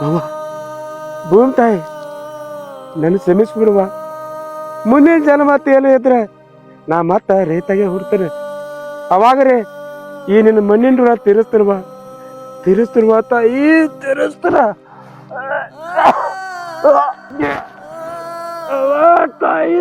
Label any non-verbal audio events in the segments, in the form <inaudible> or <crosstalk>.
ಅವ್ವ ಭೂಮಿ ತಾಯಿ ನನ್ನ ಕ್ಷಮಿಸ್ಬಿಡುವ ಮುಂದಿನ ಜನ್ಮ ಏನು ಇದ್ರೆ ನಾ ಮತ್ತೆ ರೈತಾಗೆ ಹುಡ್ತೇನೆ ಅವಾಗರೇ ಈ ನಿನ್ನ ಮಣ್ಣಿನ ಋಣ ತೀರಿಸ್ತಿರುವ ತೀರಿಸ್ತಿರುವ ತಾಯಿ ತೀರಿಸ್ತಾರ ತಾಯಿ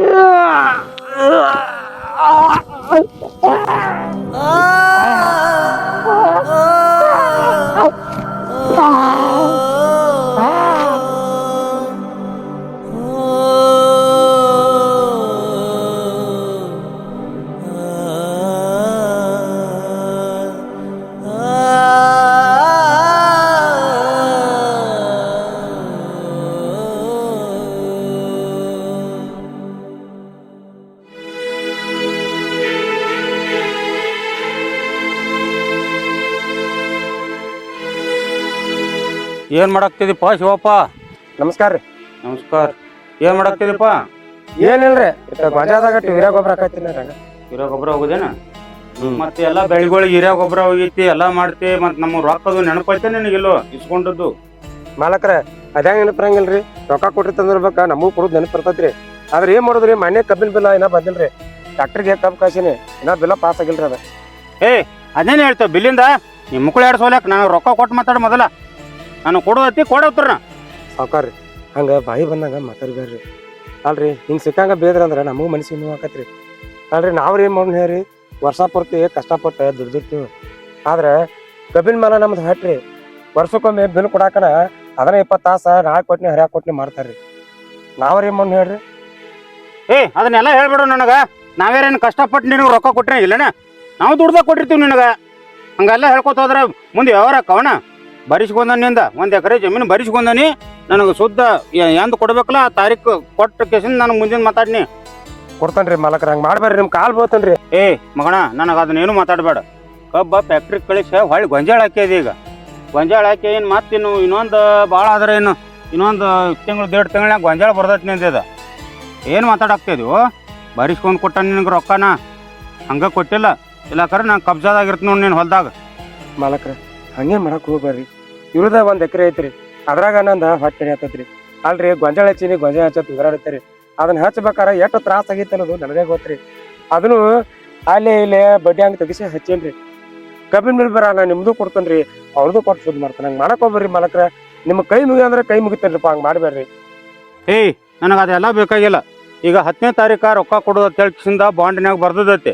ಏನ್ ಮಾಡಾಕ್ತಿದಿಪ್ಪ ಶಿವಪ್ಪ? ನಮಸ್ಕಾರ ರೀ. ನಮಸ್ಕಾರ. ಏನ್ ಮಾಡಾಕ್ತಿದಿಪ್ಪ? ಏನಿಲ್ರಿ ಗೊಂಜಾದಾಗ ಯೂರಿಯಾ ಗೊಬ್ಬರ ಹಾಕತ್ತೀನಿ ಹಿರೋ ಗೊಬ್ಬರ ಹೋಗುದೇನ? ಮತ್ತೆ ಎಲ್ಲಾ ಬೆಳಿಗಳಿಗೆ ಹಿರಿಯ ಗೊಬ್ಬರ ಹೋಗೈತಿ ಎಲ್ಲಾ ಮಾಡ್ತಿ ಮತ್ ನಮ್ಮ ರೊಕ್ಕದು ನೆನಪೈತೆ ನಿನಗಿಲ್ಲೋ ಇಸ್ಕೊಂಡದ್ದು? ಮಾಲಕ್ರ ಅದ್ಯಾಂಗ ನೆನಪಿರಂಗಿಲ್ರಿ? ರೊಕ್ಕ ಕೊಟ್ರಿ ತಂದಿರ್ಬೇಕ ನಮಗೂ ಕೊಡೋದು ನೆನಪು ಇರ್ತೈತ್ರಿ ಆದ್ರೆ ಏನ್ ಮಾಡೋದ್ರಿ ಮನೆ ಕಬ್ಬಿನ ಬಿಲ್ಲ ಏನ ಬಂದಿಲ್ರಿ. ಡಾಕ್ಟರ್ಗೆ ಕಬ್ಬು ಕಾಸಿನಿ ಇನ್ನ ಬಿಲ್ಲ ಪಾಸ್ ಆಗಿಲ್ರಿ ಅದ. ಏ ಅದೇನ್ ಹೇಳ್ತೇವೆ ಬಿಲ್ಲಿಂದ? ನಿಮ್ ಮಕ್ಳು ಎರಡು ಸೋಲ್ಯಾಕ? ನಾನು ರೊಕ್ಕ ಕೊಟ್ಟು ಮಾತಾಡ ಮೊದಲ. ನಾನು ಕೊಡೋದತ್ತಿ ಕೊಡೋತ್ರ ಸಾವುಕಾರ್ರಿ ಹಂಗ ಬಾಯಿ ಬಂದಂಗ ಮಾತಾಡ್ಬೇಡ್ರಿ. ಅಲ್ರಿ ಹಿಂಗ್ ಸಿಕ್ಕಂಗ ಬೇದ್ರ ಅಂದ್ರೆ ನಮಗೂ ಮನಸ್ಸಿಗೆ ನೋವು ಆಕತ್ರಿ. ಅಲ್ರಿ ನಾವ್ರಿ ಏನ್ ಮಾಡೋಣ ಹೇಳ್ರಿ ವರ್ಷ ಪೂರ್ತಿ ಕಷ್ಟಪಟ್ಟು ದುಡ್ದಿರ್ತೀವಿ ಆದ್ರೆ ಕಬ್ಬಿನ ಮೇಲೆ ನಮ್ದು ಹಟ್ರಿ ವರ್ಷಕ್ಕೊಮ್ಮೆ ಬಿಲ್ ಕೊಡಾಕನ ಅದನ್ನ ಇಪ್ಪತ್ತು ತಾಸ ನಾಳೆ ಕೊಟ್ನಿ ಹರ್ಯಾ ಕೊಟ್ನಿ ಮಾಡ್ತಾರ್ರಿ ನಾವ್ರಿ ಏನ್ ಮಾಡೋಣ ಹೇಳ್ರಿ? ಏ ಅದನ್ನೆಲ್ಲ ಹೇಳ್ಬೇಡು ನನಗ. ನಾವೇರೇನು ಕಷ್ಟಪಟ್ಟು ನಿನಗೆ ರೊಕ್ಕ ಕೊಟ್ರೆ ಇಲ್ಲನ? ನಾವು ದುಡ್ದಾಗ ಕೊಟ್ಟಿರ್ತೀವಿ ನಿನಗ. ಹಂಗೆಲ್ಲ ಹೇಳ್ಕೊತ ಹೋದ್ರೆ ಮುಂದೆ ವ್ಯವಹಾರ ಕವನ ಬರಿಸ್ಕೊಂಡನಿಂದ ಒಂದು ಎಕರೆ ಜಮೀನು ಬರಿಸ್ಕೊಂಡನಿ ನನಗೆ ಶುದ್ಧ ಎಂದು ಕೊಡ್ಬೇಕಲ್ಲ ಆ ತಾರೀಕು ಕೊಟ್ಟ ಕೇಸಿಂದ ನಾನು ಮುಂದಿನ ಮಾತಾಡ್ನಿ. ಕೊಡ್ತಾನ್ರಿ ಮಾಲಕರ ಹಂಗ ಮಾಡ್ಬೇಡ್ರಿ ನಿಮ್ಮ ಕಾಲ್ ಬೋತನ್ರಿ ಏ ಮಗಣ ನನಗೆ ಅದನ್ನೇನು ಮಾತಾಡಬೇಡ. ಕಬ್ಬ ಫ್ಯಾಕ್ಟ್ರಿ ಕಳಿಸಿ ಹೊಳ್ಳಿ ಗೊಂಜಾಳ ಹಾಕಿದೆ ಈಗ. ಗೊಂಜಾಳ ಹಾಕಿ ಏನು ಮತ್ತಿನ್ನು ಇನ್ನೊಂದು ಭಾಳ ಆದ್ರೆ ಏನು ಇನ್ನೊಂದು ತಿಂಗಳು ದೇಡ್ ತಿಂಗಳಾಗ ಗೊಂಜಾಳ ಬರ್ತೈತಿ ನಿಂತಿದ ಏನು ಮಾತಾಡಾಕ್ತಿದ್ವು ಬರಿಸ್ಕೊಂಡು ಕೊಟ್ಟ ನಿನಗೆ ರೊಕ್ಕನ? ಹಂಗೆ ಕೊಟ್ಟಿಲ್ಲ. ಇಲ್ಲ ಕರೆ ನಾನು ಕಬ್ಜಾದಾಗಿರ್ತೀನಿ ನೋಡಿ ನೀನು ಹೊಲ್ದಾಗ. ಮಾಲಕ್ರ ಹಂಗೆ ಮಾಡಕ್ ಹೋಗ್ಬೇಡ್ರಿ ಇವ್ರದ ಒಂದ್ ಎಕರೆ ಐತ್ರಿ. ಅದ್ರಾಗ ನಂದ ಹೊಟ್ಟೆ ಹತ್ತತ್ರಿ. ಅಲ್ರಿ ಗೊಂಜಾಳ ಹಚ್ಚಿನಿ, ಗೊಂಜಾಳ ಹಚ್ಚತ್ ಉಗರಾಡತ್ರಿ ಅದನ್ನ ಹಚ್ಬೇಕಾರ ಎಷ್ಟು ತ್ರಾಸ ಆಗೈತೆ ಅನ್ನೋದು ನನಗೆ ಗೊತ್ತ್ರಿ. ಅದನ್ನು ಅಲ್ಲಿ ಇಲ್ಲಿ ಬಡ್ಡಿ ಹಂಗೆ ತೆಗಿಸಿ ಹಚ್ಚೇನ್ರಿ. ಕಬ್ಬಿನ ಮೇಲೆ ಬರ ನಾ ನಿಮ್ದು ಕೊಡ್ತೇನ್ರಿ ಅವ್ರದ್ದು ಕೊಟ್ಟು ಶುದ್ಧ ಮಾಡ್ತಾನೆ. ಹಂಗೆ ಮಾಡಕ್ ಹೋಗ್ಬೇಡ್ರಿ ಮಾಲಕ್ರ. ನಿಮ್ಮ ಕೈ ಮುಗಿ ಅಂದ್ರೆ ಕೈ ಮುಗಿತೇನ್ರಿಪ್ಪ, ಹಂಗೆ ಮಾಡಬೇಡ್ರಿ. ಏಯ್, ನನಗೆ ಅದೆಲ್ಲ ಬೇಕಾಗಿಲ್ಲ. ಈಗ ಹತ್ತನೇ ತಾರೀಕ ರೊಕ್ಕ ಕೊಡೋದು ಅಂತ ಹೇಳ್ಕಿಸಿಂದ ಬಾಂಡಿನಾಗ ಬರ್ದದೈತಿ.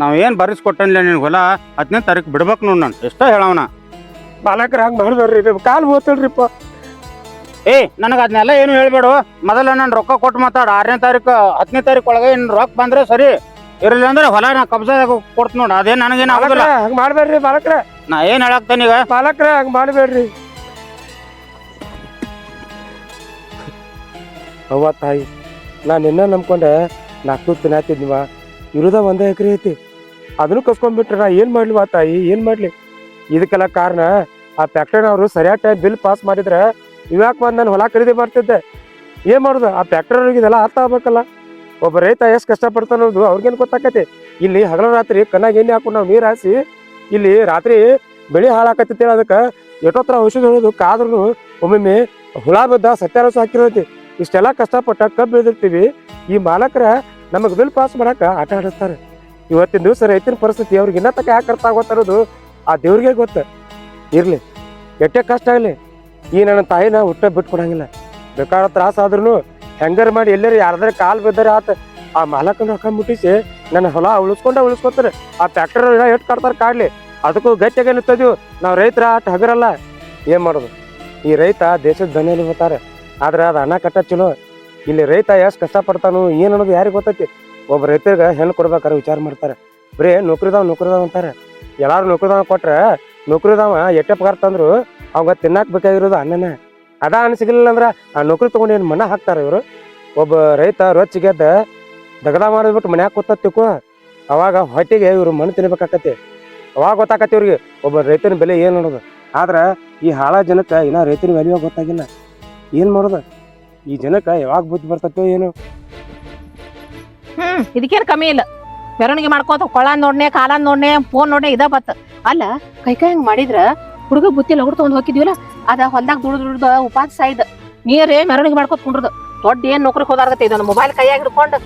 ನಾವು ಏನು ಬರೆಸ್ಕೊಟ್ಟನ್ಲ ನಿನ್ ಹೊಲ, ಹತ್ತನೇ ತಾರೀಕು ಬಿಡ್ಬೇಕು ನೋಡಿ ನಾನು. ಎಷ್ಟೋ ಹೇಳವನ. ಮಾಲಕ್ರ ಹಂಗೆ ಮಾಡಿದವ್ರಿ ಕಾಲು ಹೋಗ್ತೇಳ್ರಿಪ್ಪ ಏ ನನಗೆ ಅದನ್ನೆಲ್ಲ ಏನು ಹೇಳ್ಬೇಡು. ಮೊದಲ ನಾನು ರೊಕ್ಕ ಕೊಟ್ಟು ಮಾತಾಡ. ಆರನೇ ತಾರೀಕು ಹತ್ತನೇ ತಾರೀಕು ಒಳಗೆ ಇನ್ನು ರೊಕ್ಕ ಬಂದ್ರೆ ಸರಿ. ಇರಲಿಲ್ಲ ಅಂದ್ರೆ ಹೊಲ ನಾ ಕಬ್ಜಾದಾಗ ಕೊಡ್ತು ನೋಡು. ಅದೇ ನನಗೇನು ಆಗೋದಿಲ್ಲ. ಹಂಗೆ ಮಾಡಬೇಡ್ರಿ ಬಾಲಕ್ರ. ನಾ ಏನು ಹೇಳಾಕ್ತೇನೆ ಈಗ? ಬಾಲಕ್ರ ಹಂಗೆ ಮಾಡಬೇಡ್ರಿ. ಅವ್ವ ತಾಯಿ ನಾನು ನಿನ್ನ ನಂಬ್ಕೊಂಡೆ ನಾಲ್ಕು ತಿನ್ನಾತಿದ್ನಿವ ಇರೋದ ಒಂದೇ ಎಕರೆ ಐತಿ. ಅದನ್ನು ಕಸ್ಕೊಂಡ್ಬಿಟ್ರೆ ನಾ ಏನು ವಾ ತಾಯಿ? ಏನು ಮಾಡ್ಲಿ? ಇದಕ್ಕೆಲ್ಲ ಕಾರಣ, ಆ ಫ್ಯಾಕ್ಟ್ರಿನವರು ಸರಿಯಾದ ಟೈಮ್ ಬಿಲ್ ಪಾಸ್ ಮಾಡಿದ್ರೆ ಇವ್ಯಾಕೆ ಬಂದು ನಾನು ಹೊಲ ಖರೀದಿ ಮಾಡ್ತಿದ್ದೆ? ಏನು ಮಾಡೋದು? ಆ ಫ್ಯಾಕ್ಟ್ರಿಯವ್ರಿಗೆ ಇದೆಲ್ಲ ಅರ್ಥ ಆಗ್ಬೇಕಲ್ಲ. ಒಬ್ಬ ರೈತ ಎಷ್ಟು ಕಷ್ಟಪಡ್ತಾನೆ ಅನ್ನೋದು ಅವ್ರಿಗೇನು ಗೊತ್ತಾಕತಿ. ಇಲ್ಲಿ ಹಗಲ ರಾತ್ರಿ ಕಣ್ಣಾಗ ಎಣ್ಣೆ ಹಾಕೊಂಡು ನಾವು ನೀರು ಹಾಸಿ ಇಲ್ಲಿ ರಾತ್ರಿ ಬೆಳೆ ಹಾಳಾಕತಿ ಅದಕ್ಕೆ ಎಷ್ಟೋ ಥರ ಔಷಧಿ ಹೊಡೆದು ಕಾದ್ರೂ ಒಮ್ಮೊಮ್ಮೆ ಹುಳ ಬಿದ್ದ ಸತ್ಯಾರಸ ಹಾಕಿರತಿ. ಇಷ್ಟೆಲ್ಲ ಕಷ್ಟಪಟ್ಟ ಕಬ್ಬು ಬೆಳೆದಿರ್ತೀವಿ. ಈ ಮಾಲಕರ ನಮಗೆ ಬಿಲ್ ಪಾಸ್ ಮಾಡಕ್ಕೆ ಆಟ ಆಡಿಸ್ತಾರೆ. ಇವತ್ತಿನ ದಿವಸ ರೈತನ ಪರಿಸ್ಥಿತಿ ಅವ್ರಿಗೆ ಇನ್ನ ತಕ ಯಾಕೆ ಅರ್ಥ ಆಗೋತಾರೋದು ಆ ದೇವ್ರಿಗೆ ಗೊತ್ತ. ಇರ್ಲಿ ಎಟ್ಟೆ ಕಷ್ಟ ಆಗಲಿ, ಈ ನನ್ನ ತಾಯಿನ ಹುಟ್ಟ ಬಿಟ್ಕೊಡಂಗಿಲ್ಲ. ಬೇಕಾದ ತ್ರಾಸ ಆದ್ರೂ ಹೆಂಗಾರ ಮಾಡಿ ಎಲ್ಲರೂ ಯಾರ್ದಾರ ಕಾಲ್ ಬಿದ್ದರೆ ಆತ ಆ ಮಾಲಕನ ರೊಕ್ಕ ಮುಟ್ಟಿಸಿ ನನ್ನ ಹೊಲ ಉಳಿಸ್ಕೊಂಡ ಉಳಿಸ್ಕೊತಾರೆ. ಆ ಫ್ಯಾಕ್ಟರ್ ಎಷ್ಟು ಕಾಡ್ತಾರೆ ಕಾಡ್ಲಿ. ಅದಕ್ಕೂ ಗಟ್ಟಿಯಾಗಿ ನಿಂತದ್ವಿ ನಾವು ರೈತರ ಆಟ ಹಗರಲ್ಲ. ಏನ್ ಮಾಡೋದು? ಈ ರೈತ ದೇಶದ ಧನಿಯಲ್ಲಿ ಹೋಗ್ತಾರೆ ಆದ್ರೆ ಅದು ಹಣ ಕಟ್ಟ ಚಲೋ. ಇಲ್ಲಿ ರೈತ ಎಷ್ಟು ಪಡ್ತಾನು ಏನು ಅನ್ನೋದು ಯಾರಿಗೆ ಗೊತ್ತೈತಿ? ಒಬ್ಬ ರೈತರಿಗೆ ಹೆಣ್ಣು ಕೊಡ್ಬೇಕಾರೆ ವಿಚಾರ ಮಾಡ್ತಾರೆ. ಬರೀ ನೌಕರಿದಾವ್ ನೌಕರಿದಾವ್ ಅಂತಾರೆ. ಎಲ್ಲಾರು ನೌಕರಿದಾವ ಕೊಟ್ರೆ ನೌಕರಿದಾವ ಎಟ್ಟೆ ಪಗಾರ ತಂದ್ರು ಅವಾಗ ತಿನ್ನಾಕ್ ಬೇಕಾಗಿರೋದು ಅನ್ನನೇ. ಅದ ಅನ್ನ ಸಿಗಲಿಲ್ಲ ಅಂದ್ರೆ ಆ ನೌಕರಿ ತಗೊಂಡು ಏನು ಮನ ಹಾಕ್ತಾರೆ ಇವರು? ಒಬ್ಬ ರೈತ ರೊಚ್ಚಿಗೆದ್ದ ದಗದ ಮಾಡಿದ್ಬಿಟ್ಟು ಮನ್ಯಾಗ ಕೂತ ತಿಕ್ಕು. ಅವಾಗ ಹೊಟ್ಟೆಗೆ ಇವ್ರು ಮಣ್ಣು ತಿನ್ಬೇಕಾಕತಿ ಅವಾಗ ಗೊತ್ತಾಕತಿ ಇವ್ರಿಗೆ ಒಬ್ಬ ರೈತನ ಬೆಲೆ ಏನು ಅನ್ನೋದು ಆದ್ರೆ ಈ ಹಾಳ ಜನಕ್ಕೆ ಇನ್ನೂ ರೈತನ ವ್ಯಾಲ್ಯೂ ಗೊತ್ತಾಗಿಲ್ಲ. ಏನು ಮಾಡೋದು? ಈ ಜನಕ್ಕೆ ಯಾವಾಗ ಬುದ್ಧಿ ಬರ್ತೈತೋ ಏನು. ಹ್ಮ್, ಇದಕ್ಕೇನು ಕಮ್ಮಿ ಇಲ್ಲ. ಮೆರವಣಿಗೆ ಮಾಡ್ಕೋತ ಕೊಳ ನೋಡ್ನೆ, ಕಾಲ ನೋಡ್ನೆ ಫೋನ್ ನೋಡ್ನೆ, ಇದ ಬತ್ತ ಅಲ್ಲ ಕೈ ಹಂಗ್ ಮಾಡಿದ್ರ? ಹುಡುಗ ಬುತ್ತಿ ಲಗುಡ್ ತಗೊಂಡ್ ಹೋಗಿದ್ವಿಲ್ಲ? ಅದ ಹೊಲ್ದಾಗ ದುಡ್ದು ದುಡ್ದ ಉಪಾಸ ಸಾಯ್ದ. ನೀರೇ ಮೆರವಣಿಗೆ ಮಾಡ್ಕೊತ ಕುಂಡ್ರದು. ದೊಡ್ಡ ಏನ್ ನೌಕರಿ ಹೋದಾರ್ಗತ್ತೆ ಇದೊಂದು ಮೊಬೈಲ್ ಕೈಯಾಗ ಹಿಡ್ಕೊಂಡು.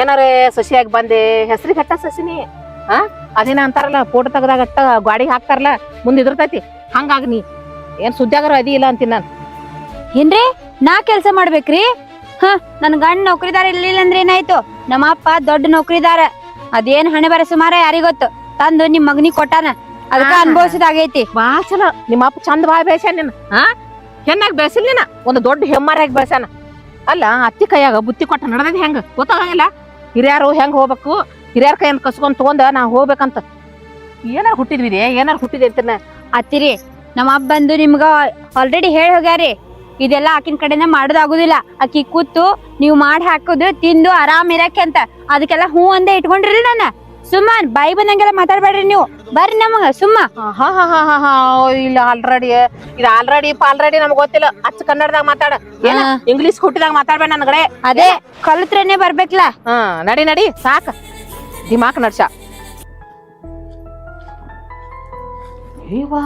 ಏನಾರೇ ಸಸಿಯಾಗಿ ಬಂದೆ, ಹೆಸರಿಗೆ ಹಟ್ಟ ಸಸಿನಿ ಹಾ ಅದೇನ ಅಂತಾರಲ್ಲ ಫೋಟೋ ತೆಗ್ದಾಗ ಅಟ್ಟ ಗಾಡಿಗೆ ಹಾಕ್ತಾರಲ್ಲ, ಮುಂದೆ ಇದ್ರತೈತಿ. ಹಂಗಾಗಿ ನೀ. ಏನ್ ಸುದ್ಯಾಗರ ಅದಿ ಇಲ್ಲ ಅಂತೀನಿ ನಾನು. ಏನ್ರಿ? ನಾ ಕೆಲ್ಸ ಮಾಡ್ಬೇಕ್ರಿ? ಹ ನನ್ ಗಂಡ ನೌಕರಿದಾರ ಇರ್ಲಿಲ್ಲ ಅಂದ್ರೆ ಏನಾಯ್ತು? ನಮ್ಮ ಅಪ್ಪ ದೊಡ್ಡ ನೌಕರಿದಾರ. ಅದೇನ್ ಹಣೆ ಬರ ಸುಮಾರ ಯಾರಿಗೊತ್ತು? ತಂದು ನಿಮ್ ಮಗನಿಗೆ ಕೊಟ್ಟಾನ. ಅದಕ್ಕ. ಅನ್ಭವಿಸಿದಾಗೈತಿ. ಬಾ ಚಲೋ. ನಿಮ್ಮ ಅಪ್ಪ ಚಂದ ಬಾಯ್ ಬೆಳೆಸ್ಯಾನ ನಿನ್ನ ಹಾ? ಹೆಣ್ಣಾಗ ಬೆಳ್ಸಿಲ್ ನೀನ? ಒಂದು ದೊಡ್ಡ ಹೆಮ್ಮಾರಾಗಿ ಬೆಳ್ಸ್ಯಾನ ಅಲ್ಲ ಅತ್ತಿ ಕೈಯಾಗ ಬುತ್ತಿ ಕೊಟ್ಟ ನಡದ ಹೆಂಗ? ಗೊತ್ತಾಗಂಗಿಲ್ಲ. ಹಿರಿಯರು ಹೆಂಗ್ ಹೋಗ್ಬೇಕು? ಹಿರಿಯರ ಕೈಯಿಂದ ಕಸ್ಕೊಂಡ್ ತಗೊಂಡ ನಾ ಹೋಗ್ಬೇಕಂತ. ಏನಾರ ಹುಟ್ಟಿದ್ವಿ ಏನಾರ ಹುಟ್ಟಿದೆ ಅಂತಿನ ಅತ್ತಿರಿ ನಮ್ಮ ಅಪ್ಪ ಬಂದು ನಿಮ್ಗ ಆಲ್ರೆಡಿ ಹೇಳಿ ಹೋಗ್ಯಾರಿ. ಇದೆಲ್ಲ ಆಕಿನ ಕಡೆನ ಮಾಡೋದಾಗುದಿಲ್ಲ. ಆಕಿ ಕೂತು ನೀವು ಮಾಡಿ ಹಾಕುದು ತಿಂದು ಆರಾಮ್ ಇರಕ್ಕೆ ಅಂತ. ಅದಕ್ಕೆಲ್ಲ ಹೂ ಅಂದೇ ಇಟ್ಕೊಂಡ್ರಿ ನನ್ನ ಸುಮ್ಮನ್ ಬಾಯಿ ಬಂದಂಗೆಲ್ಲ ಮಾತಾಡ್ಬೇಡ್ರಿ ನೀವು. ಬರ್ರಿ ನಮಗ ಸುಮ್ಮ. ಹಾ ಹಾ ಹಾ ಹಾ ಹಾ ಇಲ್ಲ ಆಲ್ರೆಡಿ ಇದು ಆಲ್ರೆಡಿ ಆಲ್ರೆಡಿ ನಮ್ಗೆ ಗೊತ್ತಿಲ್ಲ. ಅಚ್ಚ ಕನ್ನಡದಾಗ ಮಾತಾಡ. ಏನ? ಇಂಗ್ಲಿಷ್ ಹುಟ್ಟಿದಾಗ ಮಾತಾಡ್ಬೇಡ ನನ್ಗಡೆ ಅದೇ ಕಲ್ತ್ರೇನೆ ಬರ್ಬೇಕಲ್ಲ ಹಾ ನಡಿ ನಡಿ. ಸಾಕ. ದಿಮಾಕ್ ನಡ್ಸ. ಏವಾ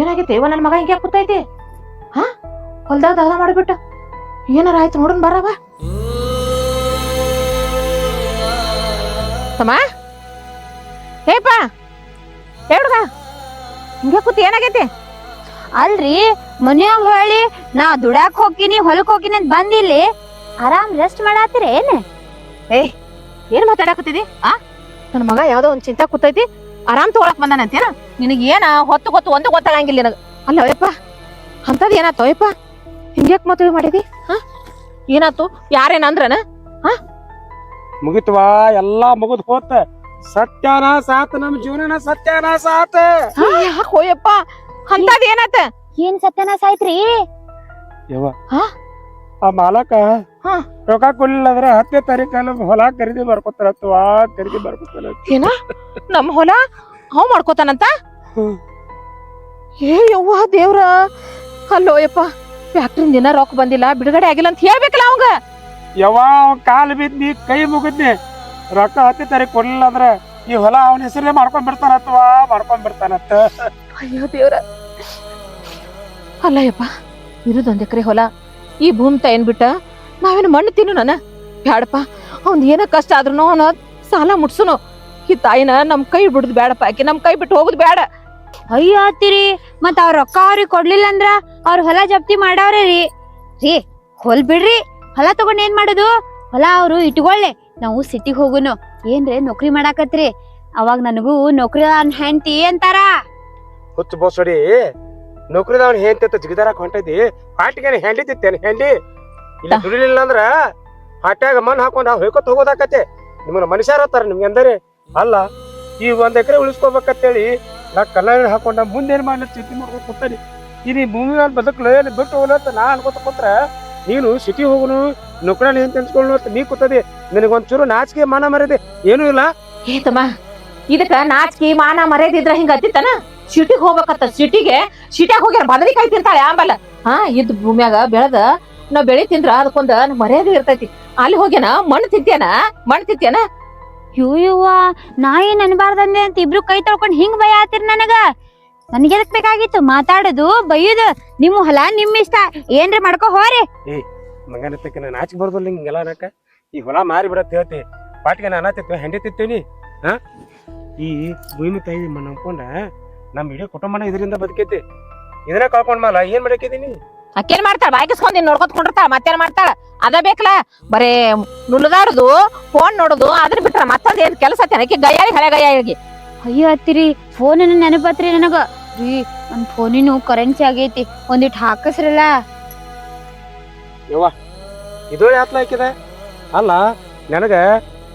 ಏನಾಗೈತೆ ನನ್ನ ಮಗ ಹಿಂಗೆ ಕೂತೈತಿ? ಹೊಲ್ದಾಗ ದಾದ ಮಾಡ್ಬಿಟ್ಟ. ಏನಾರ ಆಯ್ತು ನೋಡನ್ ಬರವ. ತಮ್ಮ? ಹೇಪ ಹೇಳುಗ ಹಿಂಗೆ ಕೂತಿ ಏನಾಗೈತಿ? ಅಲ್ರಿ ಮನ್ಯಾಗ ಹೊಳ್ಳಿ ನಾ ದುಡ್ಯಾಕ್ ಹೋಗ್ತೀನಿ ಹೊಲಕ್ ಹೋಗಿನಿ ಅಂತ ಬಂದಿಲ್ಲಿ. ಆರಾಮ್ ರೆಸ್ಟ್ ಮಾಡಾತಿರ ಏನ್? ಏನ್ ಮಾತಾಡಕತ್ತಿದಿ? ಆ? ನನ್ನ ಮಗ ಯಾವ್ದೋ ಒಂದ್ ಚಿಂತೆ ಕೂತೈತಿ ಆರಾಮ್ ತಗೊಳಕ್ ಬಂದಾನಂತೇನ ನಿನಗೇನ ಏನ ಹೊತ್ತು ಗೊತ್ತು ಒಂದು ಗೊತ್ತಾಗಂಗಿಲ್ಲ ನಿನಗ. ಅಲ್ಲ ಅಯ್ಯಪ್ಪ ಅಂತದ್ ಏನಾಯ್ತು ಅಯ್ಯಪ್ಪ? ಹಿಂಗ್ಯಾಕ್ ಮದುವೆ ಮಾಡಿದಿ? ಹಾ? ಏನಾತು ಯಾರೇನ ಅಂದ್ರನ? ಮುಗಿತ್ವಾ? ಎಲ್ಲಾ ಮುಗಿದ್ ಹೋತ. ಸತ್ಯಾನ ಸಾತ್ ನಮ್ ಜೀವನ ಸತ್ಯಾನ ಸಾತ್. ಯಾಕೆ ಹೋಯಪ್ಪ? ಅಂತದ್ ಏನಾತ ಏನ್ ಸತ್ಯನಾಶ ಆಯ್ತ್ರಿ ಯವ್ವ. ಹಾ? ಆ ಮಾಲಕ ಹಾ. ರೊಕ್ಕ ಕೊಡ್ಲಿಲ್ಲ ಅಂದ್ರೆ ಹತ್ತನೇ ತಾರೀಕಲ್ಲಿ ಹೊಲ ಖರೀದಿ ಬರ್ಕೊತಾರತ್ವಾ ಖರೀದಿ ಬರ್ಕೊತಾರ ಏನ? ನಮ್ಮ ಹೊಲ? ಅವ್ ಮಾಡ್ಕೋತಾನಂತ? ಹ್ಮ್. ಏ ಯವ್ವ ದೇವ್ರ. ಅಲ್ಲೋ ಯಪ್ಪ ಫ್ಯಾಕ್ಟ್ರಿನ್ ದಿನ ರೊಕ್ಕ ಬಂದಿಲ್ಲ ಬಿಡುಗಡೆ ಆಗಿಲ್ಲ ಅಂತ ಹೇಳ್ಬೇಕಲ್ಲ ಅವಂಗ. ಯಾವ ಕಾಲು ಬಿದ್ನಿ ಕೈ ಮುಗಿದ್ನಿ. ರೊಕ್ಕ ಹತ್ತಿ ತಾರೀಕು ಕೊಡ್ಲಿಲ್ಲ ಅಂದ್ರೆ ಈ ಹೊಲ ಅವನ ಹೆಸರೇ ಮಾಡ್ಕೊಂಡ್ ಬಿಡ್ತಾನತ್ವಾ ಮಾಡ್ಕೊಂಡ್ ಬಿಡ್ತಾನತ್ತ ಅಯ್ಯೋ ದೇವ್ರ. ಅಲ್ಲಯ್ಯಪ್ಪ ಇರುದೊಂದ್ ಎಕರೆ ಹೊಲ. ಈ ಭೂಮಿ ತಾಯಿ ಬಿಟ್ಟ? ನಾವೇನು ಮಣ್ಣು ತಿನ್ನು ನಾನ ಬ್ಯಾಡಪ್ಪ ಅವ್ನ ಏನೋ ಕಷ್ಟ ಆದ್ರೂ ಅವನ ಸಾಲ ಮುಟ್ಸುನು. ಈ ತಾಯಿನ ನಮ್ ಕೈ ಬಿಡುದು ಬೇಡಪ್ಪ ಆಕೆ ನಮ್ ಕೈ ಬಿಟ್ಟು ಹೋಗುದು ಬೇಡ ಅಯ್ಯೋ ಆತಿರಿ ಮತ್ ಅವ್ರ ರೊಕ್ಕ ಅವ್ರಿಗೆ ಕೊಡ್ಲಿಲ್ಲ ಅಂದ್ರ ಅವ್ರ ಹೊಲ ಜಪ್ತಿ ಮಾಡವ್ರೆ ರೀ. ರೀ ಹೊಲ್ ಬಿಡ್ರಿ ಹೊಲ ತಗೊಂಡ್ ಏನ್ ಮಾಡುದು? ಹೊಲ ಅವ್ರು ಇಟ್ಕೊಳ್ಳೆ ನಾವು ಸಿಟಿಗ್ ಹೋಗುನು. ಏನ್ರಿ ನೌಕರಿ ಮಾಡಾಕತ್ರಿ. ಅವಾಗ ನನಗೂ ನೌಕರಿ ಹೆಂಡತಿ ಅಂತಾರ. ಹುಚ್ಚು ಬೋಸಡಿ ನೌಕರಿದವನ್ ಅಂತ ಜಿಗದಾರಕ್ ಹೊಂಟೈತಿ. ಪಾಟಿಗೆ ಹೆಂಡಿ ತಿತ್ತೇನೆ ಹೆಂಡಿ. ಇಲ್ಲ ದುಡಿಲಿಲ್ಲ ಅಂದ್ರ ಹಾಟ್ಯಾಗ ಮಣ್ಣು ಹಾಕೊಂಡ್ ಹೊಯ್ಕೊತ ಹೋಗೋದಾಕತ್ತೆ. ನಿಮ್ಮನ್ನ ಮನುಷ್ಯರ ಹತ್ತಾರ ನಿಮ್ಗೆ ಅಂದರೆ ಅಲ್ಲ ಈ ಒಂದ್ ಎಕರೆ ಉಳಿಸ್ಕೋಬೇಕಂತೇಳಿ ನಾ ಕಲ್ಲರ್ ಹಾಕೊಂಡ ಮುಂದೇನು ಮಾಡ್ಲಿ ಸಿಟಿ ಮಾಡ್ಕೊಂಡು ಕೂತಾನೆ. ಇಲ್ಲಿ ಭೂಮಿ ಮೇಲೆ ಬದುಕಲು ಎಲ್ಲಿ ಬಿಟ್ಟು ಹೋಗ್ಲಿ ಅಂತ ನಾ ಅನ್ಕೋತ ಕೂತ್ರ, ನೀನು ಸಿಟಿ ಹೋಗುನು ನೌಕರಿ ಅಂತ ಅನ್ಸ್ಕೊಳ್ಳು ಅಂತ ನೀ ಕೂತದೆ. ನಿನಗೊಂಚೂರು ನಾಚಿಕೆ ಮಾನ ಮರ್ಯಾದೆ ಏನೂ ಇಲ್ಲ. ಏತಮ್ಮ ಇದಕ್ಕ ನಾಚಿಕೆ ಮಾನ ಮರ್ಯಾದಿದ್ರ ಹಿಂಗ ಅತ್ತಿತ್ತನ ಸಿಟಿಗೆ ಹೋಗ್ಬೇಕತ್ತ ಸಿಟಿಗೆ ಸಿಟಿಯಾಗ ಹೋಗ್ಯಾರ ಬದಲಿಕಾಯಿ ತಿಂತಾಳೆ ಆಂಬಲ್ಲ ಹಾ ಇದ್ ಭೂಮ್ಯಾಗ ಬೆಳೆದ, ನಾವ್ ಬೆಳಿ ತಿಂದ್ರ ಅದಕ್ಕೊಂದ ಮರ್ಯಾದೆ ಇರ್ತೈತಿ. ಅಲ್ಲಿ ಹೋಗ್ಯಾನ, ಮಣ್ಣು ತಿಂತೇನ ಮಣ್ಣು ತಿಂತೇನ ಯೋ ಯವ್ವ ನಾ ಏನ್ ಅನ್ಬಾರ್ದಂದೆ ಅಂತ ಇಬ್ರು ಕೈ ತೊಳ್ಕೊಂಡು ಹಿಂಗ್ ಭಯ ಆತಿರ್ ನನಗ? ನನಗೆ ಎದಕ್ ಬೇಕಾಗಿತ್ತು ಮಾತಾಡೋದು, ಬೈಯುದು? ನಿಮ್ ಹೊಲ ನಿಮ್ ಇಷ್ಟ. ಏನ್ರಿ ಮಾಡ್ಕೊ ಹೋರಿ. ಮಗನ ತಕ್ಕ ನಾಚಿಕೆ ಬರ್ದಲ್ಲ ಹಿಂಗೆಲ್ಲ ಅನ್ನಕ? ಈ ಹೊಲ ಮಾರಿ ಬಿಡತ್ತೆ ಹೇಳ್ತಿ. ಪಾಟ್ಗೆ ನಾನು ಅನ್ನತ್ತಿತ್ತು ಹೆಂಡಿ ತಿಂತೀನಿ. ಈ ಭೂಮಿ ತಾಯಿ ನಂಬ್ಕೊಂಡ ನಮ್ಮ ಇಡೀ ಕುಟುಂಬನ ಇದರಿಂದ ಬದುಕೈತಿ. ಇದನ್ನ ಕಳ್ಕೊಂಡ್ ಮಾಲ ಏನ್ ಮಾಡಕಿದೀನಿ ಅಕ್ಕೇನ್ ಮಾಡ್ತಾಳ? ಬಾಯ್ಕಿಸ್ಕೊಂಡಿ ನೋಡ್ಕೊತ ಮತ್ತೆ ಮತ್ತೇನ್ ಮಾಡ್ತಾಳ? ಅದ ಬೇಕಲ್ಲ ಬರೇ ನುಲ್ಲದಾರದು ಫೋನ್ ನೋಡುದು ಅದ್ರ ಬಿಟ್ರ ಮತ್ತೊಂದ್ ಏನ್ ಕೆಲಸ ಆಕಿ ಗಯ್ಯಾಳಿ ಹಳೆ ಗಯ್ಯಾಳಿಗೆ. ಅಯ್ಯೋ ಹತ್ತಿರಿ ಫೋನ್ ನೆನಪತ್ರಿ ನನಗ? ರೀ ನನ್ ಫೋನಿನು ಕರೆನ್ಸಿ ಆಗೈತಿ ಒಂದಿಟ್ ಹಾಕಸ್ರಲ್ಲ ಇದು ಯಾತ್ಲ ಹಾಕಿದೆ ಅಲ್ಲ ನನಗ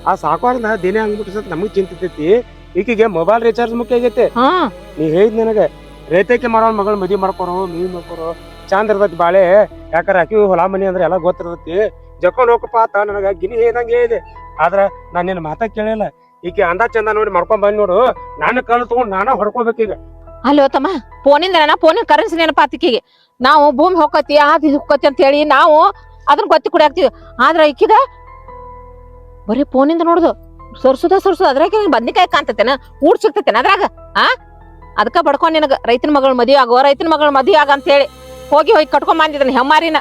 ಆ ಸಾಕೋರ್ನ ದಿನೇ ಹಂಗ್ಬಿಟ್ಟು ನಮಗ್ ಚಿಂತಿತೈತಿ. ಈಕಿಗೆ ಮೊಬೈಲ್ ರೀಚಾರ್ಜ್ ಮುಖ್ಯ ಆಗೈತೆ. ಹಾ. ನೀ ಹೇಳಿದ್ ನನಗೆ ರೈತಕ್ಕೆ ಮಾಡೋ ಮಗಳ ಮದಿ ಮಾಡ್ಕೊರೋ ಮೀನ್ ಮಾಡ್ಕೊರೋ ಚಂದ ಇರ್ತೈತಿ ಬಾಳೆ. ಯಾಕಂದ್ರೆ ಆಕಿ ಹೊಲ ಮನಿ ಅಂದ್ರೆ ಎಲ್ಲ ಗೊತ್ತಿರ್ತೈತಿ. ಜಕೊಂಡ್ ಹೋಗಪ್ಪ ಆತ, ನನಗ ಗಿನಿ ಏನಂಗೆ ಹೇಳಿದೆ. ಆದ್ರ ನಾನು ನಿನ್ನ ಮಾತಾ ಕೇಳಿಲ್ಲ. ಈಕೆ ಅಂದ ಚಂದ ನೋಡಿ ಮಾಡ್ಕೊಂಡ್ ಬಂದ್ ನೋಡು. ನಾನು ಕಣ್ಣು ತಗೊಂಡ್ ನಾನ ಹೊಡ್ಕೋಬೇಕೀಗ ಅಲ್ಲೋ ತಮ್ಮ, ಫೋನಿಂದ ನಾನು ಫೋನ್ ಕರೆನ್ಸಿ ನೆನಪಾತಿಕಿಗೆ ನಾವು ಭೂಮಿ ಹೋಗತಿ ಆದ್ ಇದು ಹೋಗತಿ ಅಂತ ಹೇಳಿ ನಾವು ಅದನ್ನ ಗೊತ್ತಿ ಕುಡಿಯಾಕ್ತಿವಿ ಆದ್ರ ಇಕ್ಕಿದ ಬರೀ ಫೋನಿಂದ ನೋಡುದು. ಸರ್ಸುದ ಸರ್ಸುದ, ಅದ್ರಾಗ ಬಂದಿಕಾಯಿ ಕಾಣ್ತತೇನ? ಊಡ್ ಸಿಗ್ತತೇನ ಅದ್ರಾಗ? ಆ? ಅದಕ್ಕ ಬಡ್ಕೊಂಡು ನಿನಗ ರೈತನ ಮಗಳ ಮದುವೆ ಆಗೋ ರೈತನ ಮಗಳ ಮದುವೆ ಆಗ ಅಂತ ಹೇಳಿ ಹೋಗಿ ಹೋಗಿ ಕಟ್ಕೊಂಡ್ ಬಂದಿದ್ದಾನೆ ಹೆಮ್ಮಾರಿನ.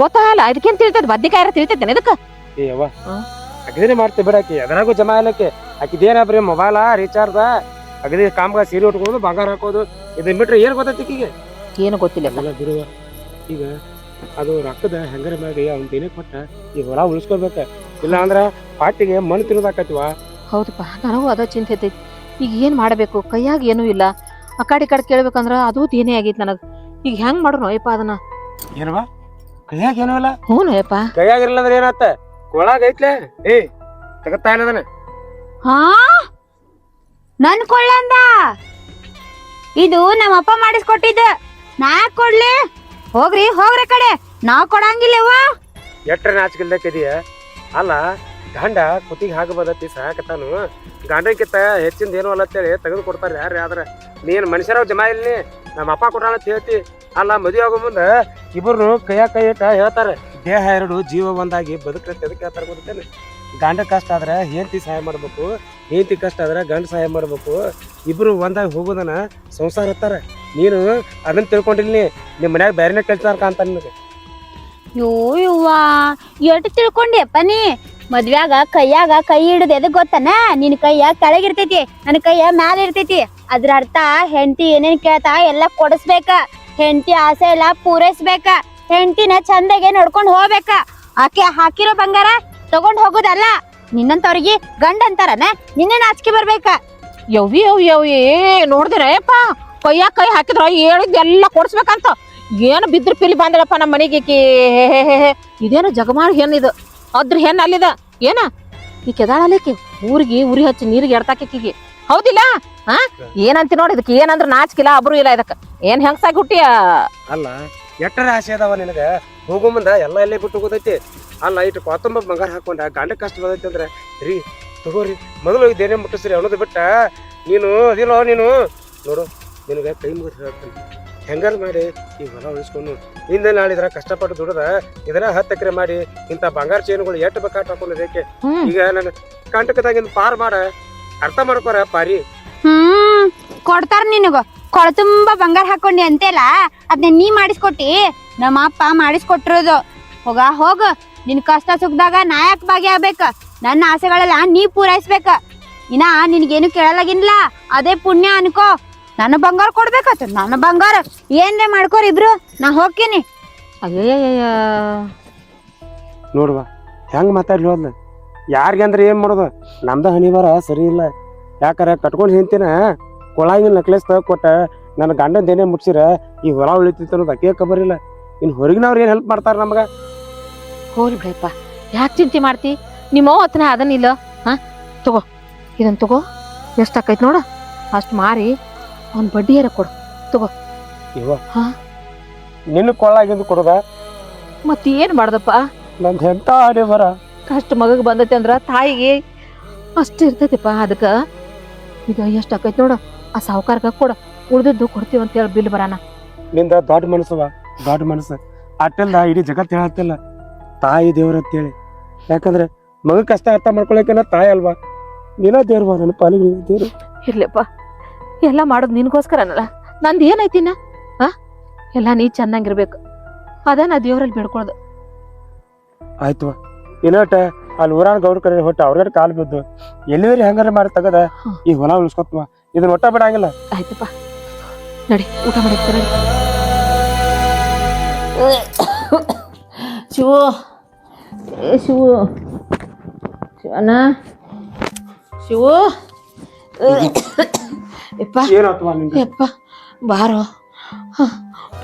ಗೊತ್ತಾಗಲ್ಲ ಅದಕ್ಕೇನ್ ತಿಳಿತದ? ಬದ್ನಿಕಾಯಿ ತಿಳಿತೈತೆ ಇದಕ್ಕ? ಹ್ಮ್. ಅಗದಿನೇ ಮಾಡ್ತೀವಿ ಬಿಡಾಕಿ ಅದರಾಗೂ ಜಮಾ ಇಲ್ಲಕ್ಕೆ. ಆಕಿದೇನ ಬರೀ ಮೊಬೈಲ ರೀಚಾರ್ಜ್ ಅಗದಿ ಕಾಮ್ಗ ಸೀರೆ ಉಟ್ಕೊಳ್ಳೋದು ಬಂಗಾರ ಹಾಕೋದು ಇದನ್ನ ಬಿಟ್ರೆ ಏನು ಗೊತ್ತೈತಿ ಈಕಿಗೆ? ಏನು ಗೊತ್ತಿಲ್ಲ ಎಲ್ಲ ಬಿಡುವ ಈಗ ಅದು ರೊಕ್ಕದ ಹೆಂಗರ ಮಾಡಿ ಅವ್ನ ದಿನ ಕೊಟ್ಟ ಈಗ ಹೊಲ ಉಳಿಸ್ಕೊಬೇಕ ಇಲ್ಲ ಅಂದ್ರ ಪಾಟಿಗೆ ಮಣ್ಣು ತಿನ್ನೋದಾಕತಿವ ಹೌದಪ್ಪ ನನಗೂ ಅದ ಚಿಂತೆ ಐತಿ. ಈಗ ಏನು ಮಾಡಬೇಕು? ಕೈಯಾಗ ಏನೂ ಇಲ್ಲ. ಆ ಕಡೆ ಈ ಕಡೆ ಕೇಳ್ಬೇಕಂದ್ರ ಅದು ದೇನೇ ಆಗೈತೆ ನನಗೆ. ಈಗ ಹೆಂಗ್ ಮಾಡೋಣ ಅಯ್ಯಪ್ಪ ಅದನ್ನ? ಏನವಾ ಕೈಯಾಗ ಏನೂ ಇಲ್ಲ? ಹ್ಞೂ ಅಯ್ಯಪ್ಪ ಕೈಯಾಗ ಇರಲ್ಲ ಅಂದ್ರೆ ಏನಾತ? ಕೊಳಾಗ ಐತ್ಲೆ? ಏ ತಗತ್ತಾ ಇಲ್ಲ ಅದನ್ನ. ಹಾ? ನನ್ ಕೊಳ್ಳಂದ? ಇದು ನಮ್ಮಪ್ಪ ಮಾಡಿಸ್ಕೊಟ್ಟಿದ್ದ. ನಾ ಕೊಡ್ಲಿ? ಹೋಗ್ರಿ ಹೋಗ್ರಿ ಕಡೆ. ನಾವ್ ಕೊಡಂಗಿಲ್ಲವ್ವ? ಎಟ್ರ ನಾಚಿಕಿಲ್ದಕ್ಕಿದೀಯ ಅಲ್ಲ ಗಂಡ ಕುತ್ತಿಗೆ ಹಾಕ ಬದತಿ ಸಾಕತಾನು ಗಂಡಕ್ಕಿಂತ ಹೆಚ್ಚಿಂದ ಏನು ಅಲ್ಲ ಅಂತೇಳಿ ತೆಗೆದು ಕೊಡ್ತಾರೆ ಯಾರು ಯಾವ್ದಾರ ನೀನು ಮನುಷ್ಯರಾವ್ ಜಮಾ ಇಲ್ಲಿ ನಮ್ಮ ಅಪ್ಪ ಕೊಡೋಣ ಅಂತ ಹೇಳ್ತಿ. ಅಲ್ಲ ಮದುವೆ ಆಗೋ ಮುಂದೆ ಇಬ್ಬರು ಕೈಯ ಕೈ ಇಟ್ಟ ಹೇಳ್ತಾರೆ. ದೇಹ ಎರಡು ಜೀವ ಒಂದಾಗಿ ಬದುಕತ್ತೆ ಅದಕ್ಕೆ ಹೇಳ್ತಾರೆ ಗೊತ್ತೇನೆ ಗಂಡ ಕಷ್ಟ ಆದ್ರೆ ಹೆಂಡತಿ ಸಹಾಯ ಮಾಡ್ಬೇಕು, ಹೆಂಡತಿ ಕಷ್ಟ ಆದ್ರೆ ಗಂಡ ಸಹಾಯ ಮಾಡ್ಬೇಕು. ಇಬ್ರು ಒಂದಾಗಿ ಹೋಗೋದನ್ನ ಸಂಸಾರ ಇರ್ತಾರೆ ನೀನು ಅದನ್ನ ತಿಳ್ಕೊಂಡಿಲ್ಲ ನಿಮ್ಮ ಮನ್ಯಾಗ ಬೇರೆನೇ ಕೆಲಸ ಅಂತ ನಿನಗೆ. ಯೋ ಯವ್ವ ಎಟ್ ತಿಳ್ಕೊಂಡಿ ನೀ? ಮದ್ವ್ಯಾಗ, ಕೈಯಾಗ ಕೈ ಹಿಡಿದು ಎದಕ್ ಗೊತ್ತನ? ನಿನ್ ಕೈಯ ಕೆಳಗಿರ್ತೈತಿ ನನ್ನ ಕೈಯ ಮ್ಯಾಲ ಇರ್ತೈತಿ ಅದ್ರ ಅರ್ಥ ಹೆಂಡತಿ ಏನೇನ್ ಕೇಳ್ತಾ ಎಲ್ಲ ಕೊಡಿಸ್ಬೇಕ. ಹೆಂಡತಿ ಆಸೆ ಎಲ್ಲ ಪೂರೈಸ್ಬೇಕ. ಹೆಂಡತಿನ ಚಂದಗೆ ನೋಡ್ಕೊಂಡ್ ಹೋಗ್ಬೇಕ. ಆಕೆ ಹಾಕಿರೋ ಬಂಗಾರ ತಗೊಂಡ್ ಹೋಗೋದಲ್ಲ. ನಿನ್ನಂತವ್ರಿಗೆ ಗಂಡ ಅಂತಾರನ? ನಿನ್ನೆ ನಾಚಿಕೆ ಬರ್ಬೇಕ. ಯವ್ವಿ ಯವ್ ಯವ್ವಿ ನೋಡ್ದಿರಪ್ಪ ಕೈಯ ಕೈ ಹಾಕಿದ್ರ ಹೇಳಿದ್ ಎಲ್ಲ ಕೊಡ್ಸ್ಬೇಕಂತ. ಏನು ಬಿದ್ರ ಪಿಲಿ ಬಂದಳಪ್ಪ ನಮ್ಮ ಮನೆಗೆ. ಇದೇನು ಜಗಮಾರ್ ಏನಿದು ಅದ್ರ ಹೆಣ್ಣು ಅಲ್ಲಿದ. ಏನ? ಈ ಕೆದಾಳಲಿಕ್ಕೆ ಊರಿಗೆ ಉರಿ ಹಚ್ಚಿ ನೀರಿಗೆ ಎಡ್ತಾಕಿಗೆ ಹೌದಿಲ್ಲ? ಹಾ ಏನಂತ ನೋಡಿ ಇದಕ್ಕೆ? ಏನಂದ್ರ ನಾಚಿಕಿಲ್ಲ ಅಬ್ರು ಇಲ್ಲ ಇದಕ್ಕೆ. ಏನ್ ಹೆಂಗ್ಸಾಗಿ ಹುಟ್ಟಿಯ ಅಲ್ಲ ಎಟ್ಟರ ಆಸೆ ಅದಾವ ನಿನಗ? ಹೋಗೋ ಮುಂದ ಎಲ್ಲ ಎಲ್ಲೇ ಬಿಟ್ಟು ಹೋಗೋದೈತಿ ಅಲ್ಲ, ಇಟ್ಟು ಕೊತ್ತಂಬ ಬಂಗಾರ ಹಾಕೊಂಡ ಗಂಡ ಕಷ್ಟ ಬಂದೈತಿ ಅಂದ್ರೆ, ರೀ, ತಗೋರಿ. ಮೊದಲು ಇದೇನೇ ಮುಟ್ಟಿಸ್ರಿ ಅನ್ನೋದು ಬಿಟ್ಟ, ನೀನು ಅದಿಲ್ಲ ನೀನು, ನೋಡು, ನಿನಗೆ ಕೈ ಮುಗಿಸ್ ಹೇಳ್ತೀನಿ. ಹೆಂಗಾರ ಮಾಡಿ ಈ ಹೊಲ ಉಳಿಸ್ಕೊಂಡು ಹಿಂದೆ ನಾಳಿದ್ರ ಕಷ್ಟಪಟ್ಟು ದುಡದ ಇದನ್ನ ಹತ್ತು ಎಕರೆ ಮಾಡಿ ಇಂಥ ಬಂಗಾರ ಚೇನುಗಳು ಎಷ್ಟು ಬೇಕಾ ಹಾಕೊಂಡಿದ್ದಕ್ಕೆ ಈಗ ನನ್ನ ಕಂಟಕದಾಗಿಂದ ಪಾರ್ ಮಾಡ. ಅರ್ಥ ಮಾಡ್ಕೋರ ಪಾರಿ? ಹ್ಮ್. ಕೊಡ್ತಾರ ನಿನಗ. ಕೊಳ ತುಂಬಾ ಬಂಗಾರ ಹಾಕೊಂಡಿ ಅಂತೆಲ್ಲ. ಅದನ್ನ ನೀ ಮಾಡಿಸ್ಕೊಟ್ಟಿ ನಮ್ಮ ಅಪ್ಪ ಮಾಡಿಸ್ಕೊಟ್ಟಿರೋದು. ಹೋಗ ಹೋಗ. ನಿನ್ ಕಷ್ಟ ಸುಖದಾಗ ನಾಯಕ್ ಭಾಗಿಯಾಗ್ಬೇಕ ನನ್ನ ಆಸೆಗಳೆಲ್ಲ ನೀ ಪೂರೈಸ್ಬೇಕ. ಇನ್ನ ನಿನ್ಗೇನು ಕೇಳಲಾಗಿಲ್ಲ. ಅದೇ ಪುಣ್ಯ ಅನ್ಕೋ. ನನ್ನ ಬಂಗಾರ ಕೊಡ್ಬೇಕಾಯ್ತು ನನ್ನ ಬಂಗಾರ. ಏನ್ರೆ ಮಾಡ್ಕೋರ್ ಇಬ್ರು ನಾ ಹೋಗ್ತೀನಿ. ಅಯ್ಯಯ್ಯಯ್ಯ. ನೋಡುವ ಹೆಂಗ್ ಮಾತಾಡ್ಲಿ ಹೋದ್ಲ ಯಾರಿಗೆ ಅಂದ್ರೆ ಏನ್ ಮಾಡೋದು? ನಮ್ದ ಹನಿವಾರ ಸರಿ ಇಲ್ಲ. ಯಾಕಂದ್ರೆ ಕಟ್ಕೊಂಡು ಹಿಂತಿನ ಕೊಳಾಗಿನ ನೆಕ್ಲೆಸ್ ಕೊಟ್ಟ ನನ್ನ ಗಂಡನ ಏನೇ ಮುಟ್ಸಿರ ಈ ಹೊರ ಉಳಿತೈತೆ ಅನ್ನೋದು ಅಕ್ಕೇ ಕಬರಿಲ್ಲ ಇನ್ನು ಹೊರಗಿನವ್ರು ಏನ್ ಹೆಲ್ಪ್ ಮಾಡ್ತಾರ ನಮ್ಗೆ? ಹೋಗ್ಲಿ ಬಿಡಪ್ಪ. ಯಾಕೆ ಚಿಂತೆ ಮಾಡ್ತಿ? ನಿಮ್ಮ ಅದನಿ ಇಲ್ಲ? ಹಾ? ತಗೋ. ಇದನ್ ತಗೋ. ಎಷ್ಟು ಆಕೈತಿ ನೋಡ. ಅಷ್ಟು ಮಾರಿ. ಅವ್ನ ಬಡ್ಡಿ ಕೊಡು. ಕೊಡು ಇವ. ಹಾ? ನಿನ್ನ ಕೊಳ್ಳಾಗಿಂದು ಕೊಡದ? ಮತ್ತೆ ಏನು ಮಾಡ್ದಪ್ಪ? ನಂದು ಎಂತ ಆಡಿ ಬರ ಕಷ್ಟ ಮಗಗ್ ಬಂದೈತಿ ಅಂದ್ರ ತಾಯಿಗೆ ಅಷ್ಟು ಇರ್ತೈತಿಪ್ಪ ಅದಕ್ಕ. ಈಗ ಎಷ್ಟು ಆಕೈತಿ ನೋಡು ಆ ಸಾವುಕಾರಕ ಕೊಡ. ಉಳ್ದದ್ದು ಕೊಡ್ತೀವಿ ಅಂತ ಹೇಳಿ ಬಿಲ್ ಬರಾನ. ನಿಂದ ದೊಡ್ಡ ಮನಸ್ಸವ ದೊಡ್ಡ ಮನಸ್ಸು. ಅಟ್ಟೆಲ್ಲ ಇಡೀ ಜಗತ್ತು ಹೇಳತ್ತಿಲ್ಲ ತಾಯಿ ದೇವ್ರ ಅಂತೇಳಿ. ಯಾಕಂದ್ರೆ ಮಗ ಕಷ್ಟ ಅರ್ಥ ಮಾಡ್ಕೊಳಕೇನ ತಾಯಿ ಅಲ್ವಾ? ನೀನ ದೇವ್ರವ ನನ್ನ ಪಾಲಿಗೆ ನೀನೇ ದೇವ್ರು. ಇರ್ಲಿಪ್ಪ. ಎಲ್ಲ ಮಾಡೋದು ನಿನ್ಗೋಸ್ಕರನಲ್ಲ? ನಂದು ಏನೈತಿನ ಹಾ ಎಲ್ಲ ನೀ ಚೆನ್ನಾಗಿರ್ಬೇಕು. ಅದ ನಾ ದೇವ್ರಲ್ಲಿ ಬೇಡ್ಕೊಳ್ದು. ಆಯ್ತು. ಇನ್ನೊಟ್ಟ ಅಲ್ಲಿ ಊರಾನ ಗೌರ್ ಕಡೆ ಹೊಟ್ಟ ಅವ್ರಿಗೆ ಕಾಲು ಬಿದ್ದು ಎಲ್ಲಿವರಿ ಹೆಂಗಾರ ಮಾಡಿ ತಗದ. ಈ ಹೊಲ ಉಳಿಸ್ಕೊತ್ವ ಇದನ್ನ ಒಟ್ಟ ಬಿಡಂಗಿಲ್ಲ ಆಯ್ತಪ್ಪ. ನಡಿ ಊಟ ಮಾಡಿ ಶಿವು. ಏ ಶಿವು. ಶಿವನ ಶಿವು. ಯಪ್ಪ ಏನಾತ್ವ ನಿಂಗೆ ಯಪ್ಪ ಬಾರೋ.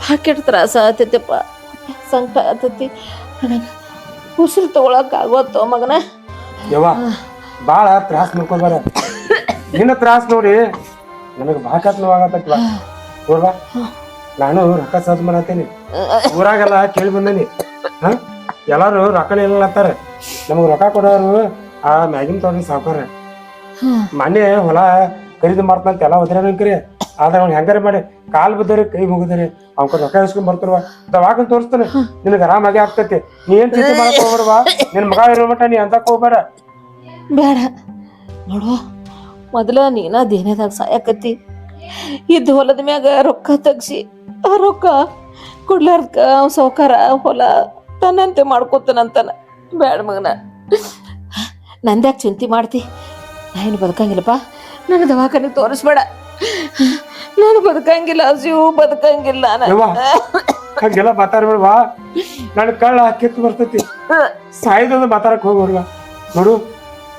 ಪಾಕೆಟ್ ತ್ರಾಸ ಆತೈತಪ್ಪ ಸಂಕಟ ಆತೈತಿ ನನಗೆ ಉಸಿರು ತಗೊಳಕ್ ಆಗೋತೋ ಮಗನ. ಯವ್ವ ಬಾಳ ತ್ರಾಸ ನೋಡ್ಕೊಬಾರ ನಿನ್ನ ತ್ರಾಸ ನೋಡಿ ನನಗೆ ಭಾಳ ನೋವಾಗತ್ತಲ್ಲ ನೋಡ್ವಾ ನಾನು ರೊಕ್ಕ ಸಾಧು ಮಾಡತ್ತೇನಿ. ಊರಾಗೆಲ್ಲ ಕೇಳಿ ಬಂದೇನಿ. ಹ? ಎಲ್ಲಾರು ರೊಕ್ಕ ಇಲ್ಲತ್ತಾರ ನಮಗ್ ರೊಕ್ಕ ಕೊಡೋರು ಆ ಮ್ಯಾಗಿನ ತೋಟ ಸಾವ್ಕಾರ. ಮನೆ ಹೊಲ ಖರೀದಿ ಮಾಡ್ತಂತ ಎಲ್ಲ ಹೋದ್ರೆ ಕರಿ ಆದ್ರೆ ಅವ್ನು ಹೆಂಗಾರ ಮಾಡಿ ಕಾಲ್ ಬಿದ್ದಾರೆ ಕೈ ಮುಗಿದ್ರಿ ಅವ್ನ ರೊಕ್ಕ ಇಸ್ಕೊಂಡ್ ಬರ್ತಾರವ ದವಾಖಾನ್ ತೋರಿಸ್ತಾನೆ. ನಿನಗೆ ಆರಾಮಾಗಿ ಆಗ್ತೈತಿ. ನೀ ಏನ್ ಚಿಂತೆ ಮಾಡಕ್ ಹೋಗ್ಬೇಡವಾ? ನಿನ್ ಮಗ ಇರೋ ಮಟ್ಟ ನೀ ಅಂತಕ್ ಹೋಗ್ಬೇಡ. ಬೇಡ. ನೋಡುವ ಮೊದಲ ನೀನ ದೇನೇದಾಗ ಸಾಯಕತ್ತಿ? ಇದ್ದ ಹೊಲದ ಮ್ಯಾಗ ರೊಕ್ಕ ತಗ್ಸಿ ಆ ರೊಕ್ಕ ಕೊಡ್ಲಾರ್ದಕ್ಕ ಅವ್ನ ಸೌಕಾರ ಹೊಲ ತನ್ನಂತೆ ಮಾಡ್ಕೋತಾನಂತಾನ ಬೇಡ ಮಗನ. ನಂದ್ಯಾಕೆ ಚಿಂತೆ ಮಾಡ್ತಿ? ನಾ ಏನು ಬದುಕಂಗಿಲ್ಲಪ್ಪ? ನನ್ನ ದವಾಖಾನೆ ತೋರಿಸ್ಬೇಡ. ನಾನು ಬದುಕಂಗಿಲ್ಲ ಶಿವು ಬದುಕಂಗಿಲ್ಲ ಯವ್ವ ಹಂಗೆಲ್ಲ ಮಾತಾಡ್ಬೇಡ್ವಾ ನನ್ ಕಳ್ಳ ಕಿತ್ತು ಬರ್ತೈತಿ. ಸಾಯ್ದೊಂದು ಮಾತಾಡಕ್ ಹೋಗ್ಬಾರ್ದ ನೋಡು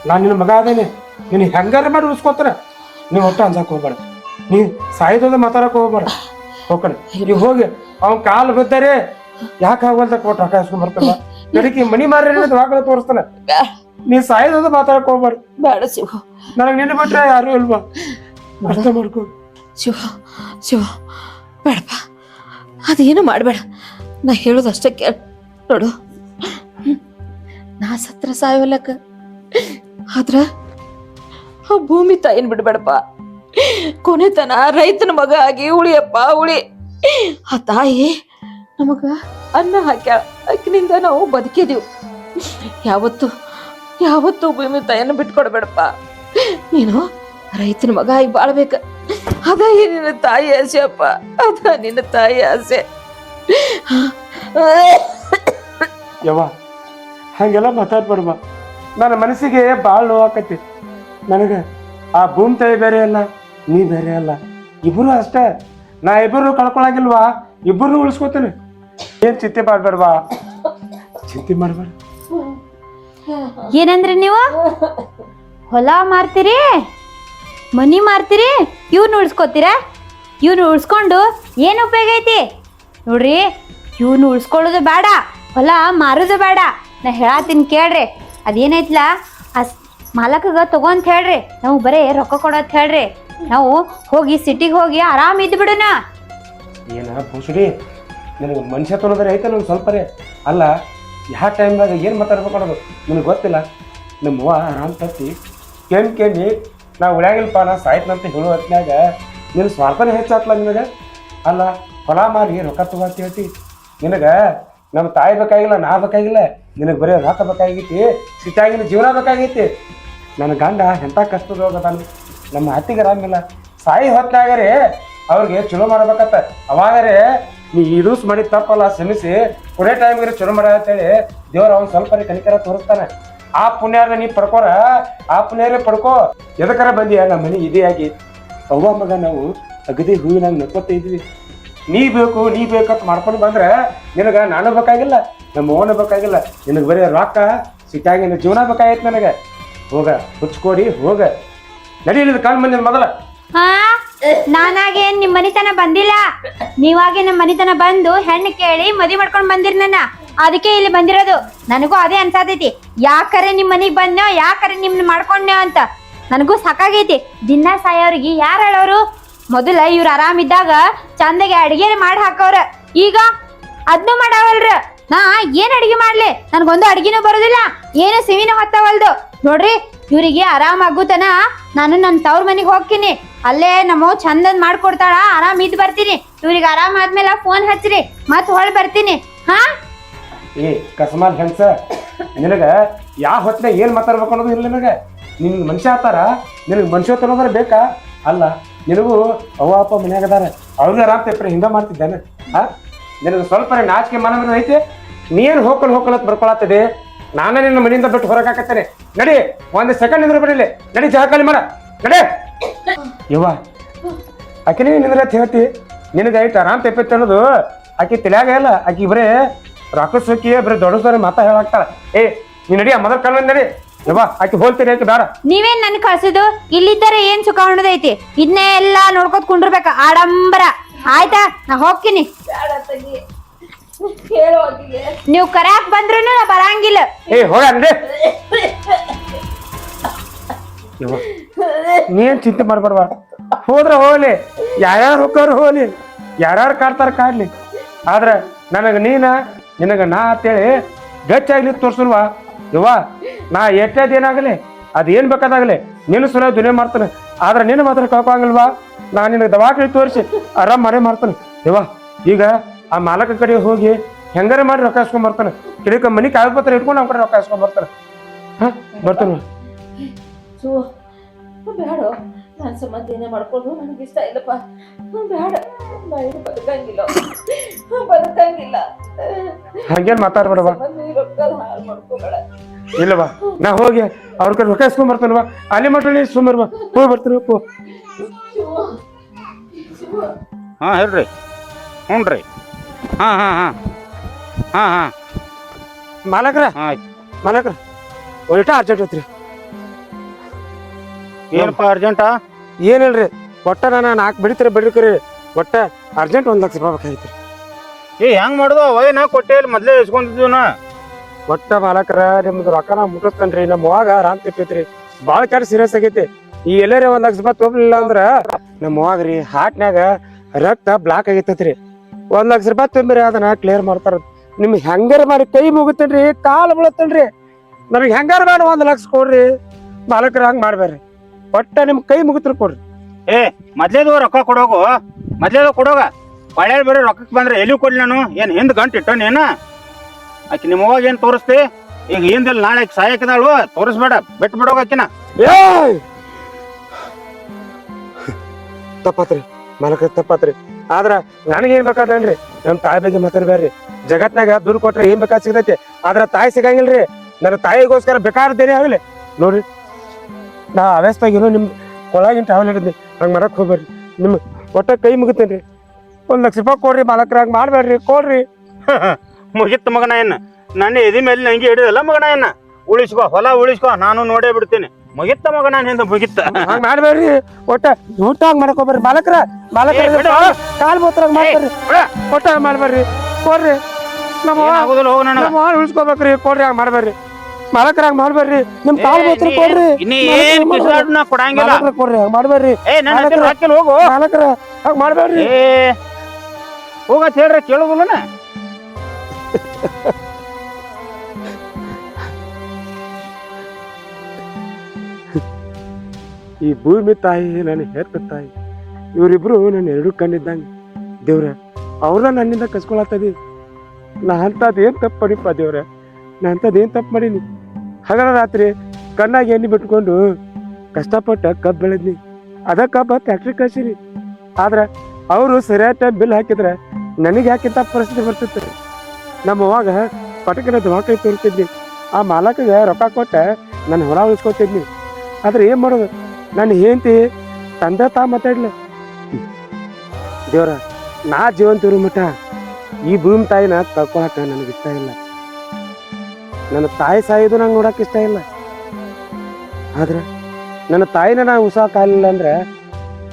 ನಾನು ನಿನ್ನ ಮಗ ಅದೇನೆ. ನೀನು ಹೆಂಗಾರ ಮಾಡಿ ಉಳಿಸ್ಕೊತಾರ ನೀವು ಒಟ್ಟು ಅಂಜಾಕ್ ಹೋಗ್ಬೇಡ. ನೀ ಸಾಯ್ದೊಂದು ಮಾತಾಡಕ್ ಹೋಗ್ಬೇಡ. ಹೋಗಣ ನೀವು ಹೋಗಿ ಅವನ್ ಕಾಲು ಬಿದ್ದಾರೆ ಯಾಕೆ ಆಗೋಲ್ದ ಕೊಟ್ಟು ರೊಕ್ಕ ಇಸ್ಕೊಂಡ್ ಬರ್ತಾನ ಬೆಳಿಗ್ಗೆ ಮನಿ ಮಾರಿ ದವಾಖಾನೆ ತೋರಿಸ್ತಾನ. ನೀ ಸಾಯ್ದೊಂದು ಮಾತಾಡಕ್ ಹೋಗ್ಬೇಡ ಬೇಡ ಶಿವ. ನನಗೆ ನಿನ್ನ ಬಿಟ್ರೆ ಯಾರು ಇಲ್ವಾ? ಅರ್ಥ ಮಾಡ್ಕೊ. ಶಿವ ಶಿವ ಬೇಡಪ್ಪ. ಅದೇನು ಮಾಡಬೇಡ. ನಾ ಹೇಳೋದು ಅಷ್ಟೇ ಕೇಳ. ನೋಡು. ನಾ ಸತ್ರ ಸಾಯವಲ್ಲಕ್ಕ. ಆದ್ರ ಆ ಭೂಮಿ ತಾಯಿನ ಬಿಡ್ಬೇಡಪ್ಪ. ಕೊನೆತನ ರೈತನ ಮಗ ಆಗಿ ಉಳಿಯಪ್ಪ ಉಳಿ. ಆ ತಾಯಿ ನಮಗ ಅನ್ನ ಹಾಕ್ಯಾಳ ಅಕ್ಕಿನಿಂದ ನಾವು ಬದುಕಿದೀವಿ. ಯಾವತ್ತು ಯಾವತ್ತು ಭೂಮಿ ತಾಯನ್ನು ಬಿಟ್ಕೊಡ್ಬೇಡಪ್ಪ. ನೀನು ರೈತನ ಮಗ ಆಗಿ ಬಾಳ್ಬೇಕ. ಅದ ನಿನ್ನ ತಾಯಿ ಆಸೆ ಅಪ್ಪ. ಅದ ನಿನ್ನ ತಾಯಿ ಆಸೆ. ಯವ್ವ, ಹಂಗೆಲ್ಲ ಮಾತಾಡ್ಬೇಡಮ್ಮ ನನ್ನ ಮನಸ್ಸಿಗೆ ಭಾಳ ನೋವಾಕತಿ. ನನಗೆ ಆ ಭೂಮಿ ತಾಯಿ ಬೇರೆ ಅಲ್ಲ, ನೀ ಬೇರೆ ಅಲ್ಲ. ಇಬ್ಬರು ಅಷ್ಟೇ. ನಾ ಇಬ್ಬರು ಕಳ್ಕೊಳಂಗಿಲ್ವಾ? ಇಬ್ಬರು ಉಳಿಸ್ಕೊತೇನೆ. ಏನ್ ಚಿಂತೆ ಮಾಡ್ಬೇಡವಾ? ಚಿಂತೆ ಮಾಡ್ಬೇಡ. ಏನಂದ್ರಿ ನೀವು? ಹೊಲ ಮಾರ್ತೀರಿ? ಮನಿ ಮಾರ್ತೀರಿ? ಇವ್ನ ಉಳ್ಸ್ಕೊತೀರಾ? ಇವ್ನ ಉಳ್ಸ್ಕೊಂಡು ಏನು ಉಪಯೋಗ ಐತಿ? ನೋಡ್ರಿ ಇವ್ನ ಉಳ್ಸ್ಕೊಳ್ಳೋದು ಬೇಡ, ಹೊಲ ಮಾರೋದು ಬೇಡ. ನಾ ಹೇಳತ್ತೀನಿ ಕೇಳ್ರಿ. ಅದೇನೈತ್ಲ? ಅಸ್ ಮಾಲಕಗ ತಗೋ ಅಂತ ಹೇಳ್ರಿ. ನಾವು ಬರೀ ರೊಕ್ಕ ಕೊಡೋತ್ ಹೇಳ್ರಿ. ನಾವು ಹೋಗಿ ಸಿಟಿಗೆ ಹೋಗಿ ಆರಾಮ್ ಇದ್ದು ಬಿಡೋಣ. ಏನ ಭೂಸುಡಿ ನಿಮಗೆ ಮನುಷ್ಯ ತೊನ್ನೋದ್ರೆ ಐತೆ ಸ್ವಲ್ಪ ಸ್ವಲ್ಪರೇ ಅಲ್ಲ ಯಾವ ಟೈಮ್ದಾಗ ಏನು ಮಾತಾಡ್ಬೇಕು ಅನ್ನೋದು ನಿನಗೆ ಗೊತ್ತಿಲ್ಲ. ನಮ್ಮ ಅವ್ವ ಆರಾಮ್ ತತ್ತಿ ಕೆಮ್ಮಿ ಕೆಮ್ಮಿ, ನಾ ಉಳ್ಯಾಗಿಲ್ಲಪ್ಪ ನಾ ಸಾಯ್ತನಂತ ಹೇಳೋ ಹೊತ್ನ್ಯಾಗ ನಿನ್ನ ಸ್ವಾರ್ಥನೇ ಹೆಚ್ಚಾತ್ಲ ನಿನಗೆ? ಅಲ್ಲ, ಹೊಲ ಮಾರಿ, ರೊಕ್ಕ ತಗೋ ಹೇಳ್ತಿ. ನಿನಗೆ ನಮ್ಮ ತಾಯಿ ಬೇಕಾಗಿಲ್ಲ, ನಾ ಬೇಕಾಗಿಲ್ಲ, ನಿನಗೆ ಬರೀ ರೊಕ್ಕ ಬೇಕಾಗೈತಿ ಸಿಟ್ಟಾಗಿನ ಜೀವನ ಬೇಕಾಗೈತಿ. ನನ್ನ ಗಂಡ ಎಂಥ ಕಷ್ಟದೋಗದಾನ ನಮ್ಮ ಅತ್ತಿಗೆ ಆರಾಮಿಲ್ಲ ಸಾಯಿ ಹೊತ್ತಾಗರೆ ಅವ್ರಿಗೆ ಚಲೋ ಮಾಡ್ಬೇಕತ್ತ. ಅವಾಗರೆ ನೀ ಇದೂಸ್ ಮಾಡಿ ತಪ್ಪಲ್ಲ ಶ್ರಮಿಸಿ ಕೊನೆ ಟೈಮ್ಗೆ ಚಲೋ ಮಾಡ ಅಂತೇಳಿ ದೇವ್ರ ಅವ್ನು ಸ್ವಲ್ಪ ಕನಿಕರ ತೋರಿಸ್ತಾನೆ. ಆ ಪುಣ್ಯಾರ ನೀ ಪಡ್ಕೋರ, ಆ ಪುಣ್ಯರೇ ಪಡ್ಕೋ. ಎದಕರ ಬಂದಿಯ? ನಮ್ಮ ಮನೆ ಇದಿಯಾಗಿ ಅವ್ವ ಮಗ, ನಾವು ಅಗದಿ ಹೂವಿನಾಗ ನಕ್ಕೋತ ಇದ್ವಿ. ನೀ ಬೇಕು, ನೀ ಬೇಕಂತ ಮಾಡ್ಕೊಂಡು ಬಂದ್ರೆ ನಿನಗ ನಾನು ಬೇಕಾಗಿಲ್ಲ, ನಮ್ಮ ಓನ ಬೇಕಾಗಿಲ್ಲ. ನಿನಗೆ ಬರೀ ರೊಕ್ಕ ಸಿಟ್ಟಾಗಿ ಜೀವನ ಬೇಕಾಗೈತೆ ನನಗೆ. ಹೋಗ, ಹುಚ್ಕೊಡಿ, ಹೋಗ. ನಡೀಲಿದ ಕಾಲ್ ಮಂದಿ ಮೊದಲ. ನಾನಾಗೆ ನಿಮ್ ಮನಿತನ ಬಂದಿಲ್ಲ? ನೀವಾಗೆ ನಮ್ ಮನಿತನ ಬಂದು ಹೆಣ್ಣು ಕೇಳಿ ಮದಿ ಮಾಡ್ಕೊಂಡ್ ಬಂದಿರ್ ನನ್ನ. ಅದಕ್ಕೆ ಇಲ್ಲಿ ಬಂದಿರೋದು. ನನಗೂ ಅದೇ ಅನ್ಸಾತೈತಿ. ಯಾಕರೆ ನಿಮ್ ಮನಿಗ್ ಬಂದ್ನೋ, ಯಾಕರೆ ನಿಮ್ನ ಮಾಡ್ಕೊಂಡ್ನೋ ಅಂತ. ನನಗೂ ಸಾಕಾಗೈತಿ. ದಿನ ಸಾಯೋರಿಗೆ ಯಾರು ಹೇಳೋರು? ಮೊದಲ ಇವ್ರು ಆರಾಮಿದ್ದಾಗ ಚಂದಗೆ ಅಡಿಗೆ ಮಾಡಿ ಹಾಕೋರ. ಈಗ ಅದ್ನು ಮಾಡಾವಲ್ರ. ನಾ ಏನ್ ಅಡಿಗೆ ಮಾಡ್ಲಿ? ನನ್ಗೊಂದು ಅಡಿಗೆನೂ ಬರೋದಿಲ್ಲ. ಏನು ಸಿವಿನೂ ಹತ್ತವಲ್ದು. ನೋಡ್ರಿ ಇವ್ರಿಗೆ ಆರಾಮ್ ಆಗುತನ ನಾನು ನನ್ನ ತವ್ರ ಮನೆಗೆ ಹೋಗ್ತೀನಿ. ಅಲ್ಲೇ ನಮ್ಮ ಚಂದನ್ ಮಾಡ್ಕೊಡ್ತಾಳ, ಆರಾಮ್ ಇದ್ ಬರ್ತೀನಿ. ಇವ್ರಿಗೆ ಆರಾಮ್ ಆದ್ಮೇಲೆ ಫೋನ್ ಹಚ್ಚ್ರಿ ಮತ್ ಹೊಳ್ ಬರ್ತೀನಿ. ಹಾ? ಏ, ಕಸ್ಮಾಲ್ ಹೆಂಗ್ಸ? ನಿನಗ ಯಾವ ಹೊತ್ತಿನ ಏನ್ ಮಾತಾಡ್ಬೇಕು ಅನ್ನೋದು ಇಲ್ಲ ನಿನಗ? ನಿನ್ ಮನುಷ್ಯ ಆತಾರ, ನಿನಗೆ ಮನುಷ್ಯ ಅನ್ನೋದ್ರ ಬೇಕಾ? ಅಲ್ಲ, ನಿನಗೂ ಅವ್ವ, ಅಪ್ಪ ಮನ್ಯಾಗ ಅದಾರ. ಅವ್ರಿಗೆ ಆರಾಮ್ ಹಿಂದೆ ಮಾಡ್ತಿದ್ದಾನೆ. ಹಾ? ನಿನಗೆ ಸ್ವಲ್ಪ ನಾಚಿಕೆ ಮನ ಐತೆ? ನೀನ್ ಹೋಗ್ಕೊಂಡು ಹೋಗ್ಕೊಳತ್ ಬರ್ಕೊಳತ್ತದೆ ನಾನೇ ನಿನ್ನ ಮನೆಯಿಂದ ಬಿಟ್ಟು ಹೊರಗೆ ಹಾಕತ್ತೇನೆ. ನಡಿ ಒಂದು ಸೆಕೆಂಡ್ ನಿಂದ್ರ ಬಿಡಲಿ ನಡಿ ಜಹಕಾಲಿ ಮರ ನಡಿ. ಯವ್ವ ಆಕಿನೇ ನಿಂದ್ರ ಅಂತ ಹೇಳ್ತಿ ನಿನಗೆ ಐಟ್ ಆರಾಮ್ ತೆಪ್ಪೈತೆ ಅನ್ನೋದು ಆಕಿ ತಲೆಯಾಗ ಇಲ್ಲ. ಆಕಿ ಬರೇ ರೊಕ್ಕ ಸುಕ್ಕಿ ಬರೀ ದೊಡ್ಡ ಮಾತಾ ಹೇಳಾಕ್ತಾಳ. ಏ ನೀ ನಡಿ ಆ ಮೊದಲ ಕಾಲ ನಡಿ. ಯವ್ವ ಆಕಿ ಹೋಲ್ತೀರಿ ಆಕಿ ಬೇಡ. ನೀವೇನ್ ನನ್ ಕಳ್ಸಿದ್ದು? ಇಲ್ಲಿದ್ದರೆ ಏನ್ ಸುಖ ಉಣ್ಣದೈತಿ ಇದನ್ನೇ ಎಲ್ಲಾ ನೋಡ್ಕೊತ್ ಕುಂಡಿರ್ಬೇಕ ಆಡಂಬರ. ಆಯ್ತಾ? ನಾ ಹೋಗ್ತೀನಿ. ನೀವು ಕರ್ಯಾಕ್ ಬಂದ್ರು ನಾ ಬರಂಗಿಲ್ಲ. ಏ ಹೋಗ ನಡಿ ಯವ್ವ ನೀನ್ ಚಿಂತೆ ಮಾಡ್ಬಾರ್ವ ಹೋದ್ರ ಹೋಗ್ಲಿ. ಯಾರ್ಯಾರು ಹೋಗ್ತಾರ ಹೋಗ್ಲಿ. ಯಾರ್ಯಾರು ಕಾಡ್ತಾರ ಕಾಡ್ಲಿ. ಆದ್ರೆ ನನಗ ನೀನ ನಿನಗ ನಾ ಅಂತೇಳಿ ಗಚ್ಚಾಗ್ಲಿ ತೋರ್ಸಲ್ವಾ? ಇವ ನಾ ಎಟ್ಟೇದ್ ಏನಾಗಲಿ? ಅದ್ ಏನ್ ಬೇಕಾದಾಗಲಿ? ನಿನ್ನ ಸುಲಭ ದುನಿಯಾ ಮಾಡ್ತಾನೆ. ಆದ್ರೆ ನಿನ್ನ ಮಾತ್ರ ಕಳ್ಕೊಂಗಿಲ್ವಾ ನಾ ನಿನಗೆ ದವಾಖಾನೆ ತೋರಿಸಿ ಆರಾಮ್ ಮರೆ ಮಾಡ್ತಾನೆ. ಯವ್ವ ಈಗ ಆ ಮಾಲಕ ಕಡೆ ಹೋಗಿ ಹೆಂಗಾರ ಮಾಡಿ ರೊಕ್ಕ ಇಸ್ಕೊಂಡ್ ಬರ್ತಾನೆ. ಕಿಡಿಕ ಮನಿ ಕಾಗದ ಪತ್ರ ಇಟ್ಕೊಂಡು ನಮ್ಮ ಕಡೆ ರೊಕ್ಕ ಇಸ್ಕೊಂಡ್ ಬರ್ತಾನೆ. ಹಾ? ಬರ್ತಾನೆ. ಬೇಡ. ನನ್ನ ಸಂಬಂಧ ಏನೇ ಮಾಡ್ಕೊಂಡು ನನಗೆ ಇಷ್ಟ ಇಲ್ಲಪ್ಪ. ಬೇಡ. ನಾ ಇದು ಬದುಕಂಗಿಲ್ಲ. ಬದುಕಂಗಿಲ್ಲ. ಹಂಗೇನ್ ಮಾತಾಡ್ಬೇಡವಾ ಇಲ್ಲವಾ ನಾ ಹೋಗಿ ಅವ್ರ ಕಡೆ ರೊಕ್ಕ ಇಸ್ಕೊಂಡ್ ಬರ್ತಾನವಾ ಅಲ್ಲಿ ಮಟ್ಟ ಸುಮ್ಮರ್ವಾ ಹೋಗಿ ಬರ್ತೀನಿ ಹಾಂ ಹೇಳ್ರಿ. ಹ್ಞೂ ರೀ ಹಾಂ ಹಾಂ ಹಾಂ. ಹಾಂ ಹಾಂ. ಮಾಲಕ್ರ. ಹಾಂ ಮಾಲಕ್ರ ಒಳ್ಟ ಅರ್ಜೆಂಟ್ ಐತ್ರಿ. ಏನಪ್ಪ ಅರ್ಜೆಂಟಾ ಏನಿಲ್ರಿ ಒಟ್ಟ ನಾನು ನಾಲ್ಕು ಬಿಡಿತೀರಿ ಬಿಡಿಕ್ರಿ ಒಟ್ಟ ಅರ್ಜೆಂಟ್ ಒಂದು ಲಕ್ಷ ರೂಪಾಯಿ ಬೇಕಾಗಿತ್ರಿ. ಏ ಹೆಂಗ್ ಮಾಡುದು? ಅವೇ ನಾ ಕೊಟ್ಟೆ ಇಲ್ಲಿ ಮೊದ್ಲೇ ಇಸ್ಕೊಂಡಿದ್ವಿ ನಾ. ಒಟ್ಟ ಮಾಲಕರ ನಿಮ್ದು ರೊಕ್ಕ ನಾ ಮುಟ್ಟಿಸ್ತೇನ್ರಿ. ನಮ್ಮ ಅವ್ವಾಗ ರಾಮ್ ತಿಪ್ಪೈತ್ರಿ ಭಾಳ ಕೆಟ್ಟ ಸೀರಿಯಸ್ ಆಗೈತಿ. ಈ ಎಲ್ಲರೇ ಒಂದ್ ಲಕ್ಷ ರೂಪಾಯಿ ತೊಗೊಲಿಲ್ಲ ಅಂದ್ರ ನಮ್ಮ ರೀ ಹಾರ್ಟ್ನ್ಯಾಗ ರಕ್ತ ಬ್ಲಾಕ್ ಆಗೈತೈತ್ರಿ. ಒಂದ್ ಲಕ್ಷ ರೂಪಾಯಿ ತುಂಬಿರಿ ಅದನ್ನ ಕ್ಲಿಯರ್ ಮಾಡ್ತಾರ. ನಿಮ್ಗೆ ಹೆಂಗಾರ ಮಾಡಿ ಕೈ ಮುಗುತ್ತೇನ್ರಿ ಕಾಲು ಬೀಳತ್ತೇನ್ರಿ. ನನಗೆ ಹೆಂಗಾರ ಮಾಡಿ ಒಂದ್ ಲಕ್ಷ ಕೊಡ್ರಿ ಬಾಲಕರ ಹಂಗ್ ಮಾಡ್ಬೇಡ್ರಿ ಒಟ್ಟ ನಿಮ್ ಕೈ ಮುಗಿತ್ರ ಕೊಡ್ರಿ. ಏ ಮೊದ್ಲೇದು ರೊಕ್ಕ ಕೊಡೋಗು ಮೊದ್ಲೇದು ಕೊಡೋಗ. ಒಳ್ಳೆ ಬೇರೆ ರೊಕ್ಕಕ್ಕೆ ಬಂದ್ರೆ ಎಲ್ಲಿ ಕೊಡ್ಲಿ ನಾನು? ಏನ್ ಹಿಂದ್ ಗಂಟು ಇಟ್ಟನ್ ಏನ? ಆಕಿ ನಿಮ್ಮ ಅವಾಗ ಏನ್ ತೋರಿಸ್ತಿ? ಈಗ ಹಿಂದಿಲ್ ನಾಳೆ ಸಾಯಕದಾಳು ಸಾಯಕಿದಾಳು ತೋರಿಸ್ಬೇಡ ಬಿಟ್ಟು ಬಿಡೋಗ ಆಕಿನ. ಏ ತಪ್ಪತ್ರಿ. ಮಾಲಕ ತಪ್ಪತ್ರಿ ಆದ್ರ ನನಗೇನ್ ಬೇಕಾದ್ರಿ ನಮ್ ತಾಯಿ ಬಗ್ಗೆ ಮಾತಾಡ್ಬೇಡ್ರಿ. ಜಗತ್ನಾಗ ದುಡ್ಡು ಕೊಟ್ರೆ ಏನ್ ಬೇಕಾದ್ ಸಿಗತೈತಿ? ಆದ್ರ ತಾಯಿ ಸಿಗಂಗಿಲ್ರಿ. ನನ್ನ ತಾಯಿಗೋಸ್ಕರ ಬೇಕಾರ್ದೇನೆ ಆಗ್ಲಿ. ನೋಡ್ರಿ, ನಾ ಅವ್ಯಸ್ತಾಗಿರೋ ನಿಮ್ ಕೊಳಗಿನ ಟ್ರಾವೆಲ್ ಹಿಡಿದ್ನಿ ಹಂಗ್ ಮಾಡಕ್ ಹೋಗ್ಬೇಡ್ರಿ. ನಿಮ್ ಒಟ್ಟ ಕೈ ಮುಗಿತೇನ್ರಿ. ಒಂದ್ ಲಕ್ಷ ರೂಪಾಯಿ ಕೊಡ್ರಿ ಮಾಲಕ್ರ ಹಂಗ್ ಮಾಡ್ಬೇಡ್ರಿ, ಕೊಡ್ರಿ. <laughs> ಮುಗಿತ್ ಮಗನ ಏನ? ನನ್ನ ಎದಿ ಮೇಲೆ ನಂಗೆ ಹಿಡಿದಲ್ಲ ಮಗನ ಏನ? ಉಳಿಸ್ಕೋ, ಹೊಲ ಉಳಿಸ್ಕೋ, ನಾನು ನೋಡೇ ಬಿಡ್ತೀನಿ. ಮುಗಿತ್ತ ನಾನ್ ಹಿಂದ ಮುಗಿತ್ತ? ಹಂಗ ಮಾಡ್ಬೇಡ್ರಿ. ಒಟ್ಟ ಊಟ ಹಂಗ ಮಾಡಕ್ ಹೋಗ್ಬೇಡ್ರಿ ಬಾಲಕರ ಮಾಲಕ್ರ. ಕಾಲ್ ಬೋತ್ರ ಹಂಗ್ ಮಾಡ್ತಾರ್ರಿ ಒಟ್ಟ ಹಂಗ್ ಮಾಡ್ಬೇಡ್ರಿ. ಕೊಡ್ರಿ. ನಮ್ಮ ನಮ್ಮ ಉಳಿಸ್ಕೋಬೇಕ್ರಿ. ಕೊಡ್ರಿ ಹಂಗ ಮಾಡ್ಬೇಡ್ರಿ. ಬಾಲಕರ ಹಂಗ ಮಾಡ್ಬೇಡ್ರಿ. ನಿಮ್ ಕಾಲ್ ಬೋತ್ರ ಕೊಡ್ರಿ. ಮಾಡ್ಬೇಡ್ರಿ. ಕೊಡಂಗಿಲ್ಲ. ಕೊಡ್ರಿ ಹಂಗ ಮಾಡ್ಬೇಡ್ರಿ. ಹೋಗು. ಮಾಲಕರ ಹಂಗ ಮಾಡ್ಬೇಡ್ರಿ. ಹೋಗತ್ ಹೇಳ್ರಿ ಕೇಳುದಿಲ್ಲನ? ಈ ಭೂಮಿ ತಾಯಿ ನನ್ನ ಹೆತ್ತ ತಾಯಿ. ಇವರಿಬ್ರು ನನ್ನ ಎರಡು ಕಣ್ಣಿದ್ದಂಗೆ. ದೇವ್ರ, ಅವ್ರನ್ನ ನನ್ನಿಂದ ಕಸ್ಕೊಳತ್ತದಿ ನಾ ಅಂಥದ್ದು ಏನು ತಪ್ಪು ಮಾಡಿಪ್ಪ ದೇವ್ರ? ನಾ ಅಂಥದ್ದು ಏನು ತಪ್ಪು ಮಾಡೀನಿ? ಹಗಲ ರಾತ್ರಿ ಕಣ್ಣಾಗ ಎಣ್ಣೆ ಬಿಟ್ಕೊಂಡು ಕಷ್ಟಪಟ್ಟು ಕಬ್ಬು ಬೆಳೆದ್ನಿ. ಅದ ಕಬ್ಬ ಫ್ಯಾಕ್ಟ್ರಿ ಕಳ್ಸಿರಿ. ಆದ್ರೆ ಅವರು ಸರಿಯಾದ ಟೈಮ್ ಬಿಲ್ ಹಾಕಿದ್ರೆ ನನಗೆ ಯಾಕಿಂತ ಪರಿಸ್ಥಿತಿ ಬರ್ತಿತ್ತು? ನಮ್ಮ ಅವಾಗ ಪಟಕಿನ ದವಾಖಾನೆ ತೋರಿಸ್ತಿದ್ನಿ ಆ ಮಾಲಕಗೆ ರೊಕ್ಕ ಕೊಟ್ಟ ನನ್ನ ಹೊರ ಉಳಿಸ್ಕೊತಿದ್ನಿ. ಆದ್ರೆ ಏನು ಮಾಡೋದು? ನನ್ನ ಹೆಂಡತಿ ತಂದೆ ತಾ ಮಾತಾಡ್ಲ. ದೇವ್ರ, ನಾ ಜೀವಂತ ಇರೋ ಮಠ. ಈ ಭೂಮಿ ತಾಯಿನ ಕಳ್ಕೊಳಕ ನನಗೆ ಇಷ್ಟ ಇಲ್ಲ. ನನ್ನ ತಾಯಿ ಸಾಯೋದು ನಂಗೆ ನೋಡಕ್ ಇಷ್ಟ ಇಲ್ಲ. ಆದ್ರೆ ನನ್ನ ತಾಯಿನ ನಾ ಉಸಾಕಾಗಲಿಲ್ಲ ಅಂದ್ರೆ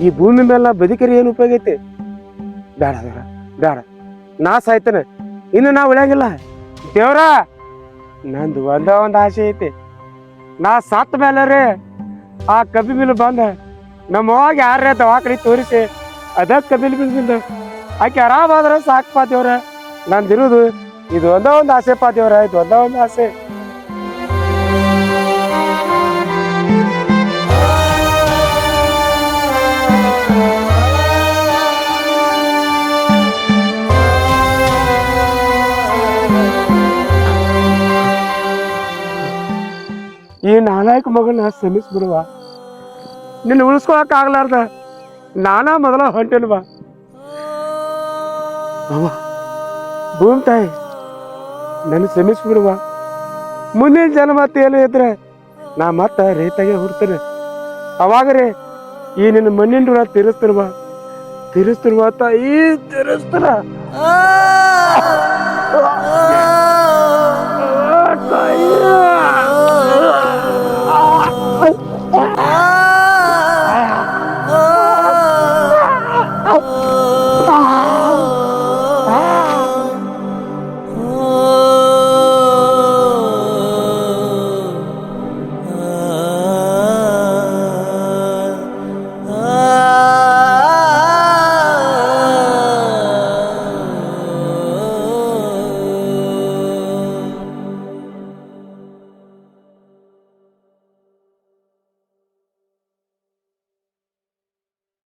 ಈ ಭೂಮಿ ಮೇಲೆ ಬದುಕರಿ ಏನು ಉಪಯೋಗ ಐತಿ? ಬೇಡ ದೇವ್ರ ಬೇಡ ನಾ ಸಾಯ್ತೇನೆ. ಇನ್ನು ನಾ ಉಳಿಯಂಗಿಲ್ಲ. ದೇವ್ರ, ನಂದು ಒಂದ ಒಂದು ಆಸೆ ಐತಿ. ನಾ ಸತ್ತ ಮೇಲೆ ರೀ ಆ ಕಬ್ಬಿ ಬಿಲ್ ಬಂದ. ನಮ್ಮ ಅವಾಗ ಯಾರ ದವಾಖಾನೆ ತೋರಿಸಿ. ಅದ ಕಬ್ಬಿಲ್ ಬಿಲ್ ಬಂದ. ಆಕೆ ಆರಾಮಾದ್ರ ಸಾಕ್ ಪಾತಿಯವ್ರ. ನಂದಿರುದು. ಇದು ಒಂದೇ ಒಂದು ಆಸೆ ಪಾತಿಯವ್ರ. ಇದು ಒಂದ ಒಂದು ಆಸೆ. ಈ ನಾಲಾಯಕ ಮಗನ ಶ್ರಮಿಸ್ಬಿಡುವ ನಿನ್ನ ಉಳಿಸ್ಕೊಳಕ್ ಆಗ್ಲಾರ್ದ ನಾನಾ ಮೊದಲ ಹೊಂಟೇನ್ವಾ ಭೂಮಿ ತಾಯಿ ನನ್ನ ಶ್ರಮಿಸ್ಬಿಡುವ ಮುಂದಿನ ಜನ್ಮ ತೇಲು ಇದ್ರೆ ನಾ ಮತ್ತ ರೈತಾಗೆ ಹುಡ್ತೇನೆ ಅವಾಗರೆ ಈ ನಿನ್ನ ಮಣ್ಣಿನ ಋಣ ತೀರಿಸ್ತಿರುವ ತೀರಿಸ್ತಿರುವ ತಾಯಿ ತೀರಿಸ್ತಾರ ತಾಯಿ Ai!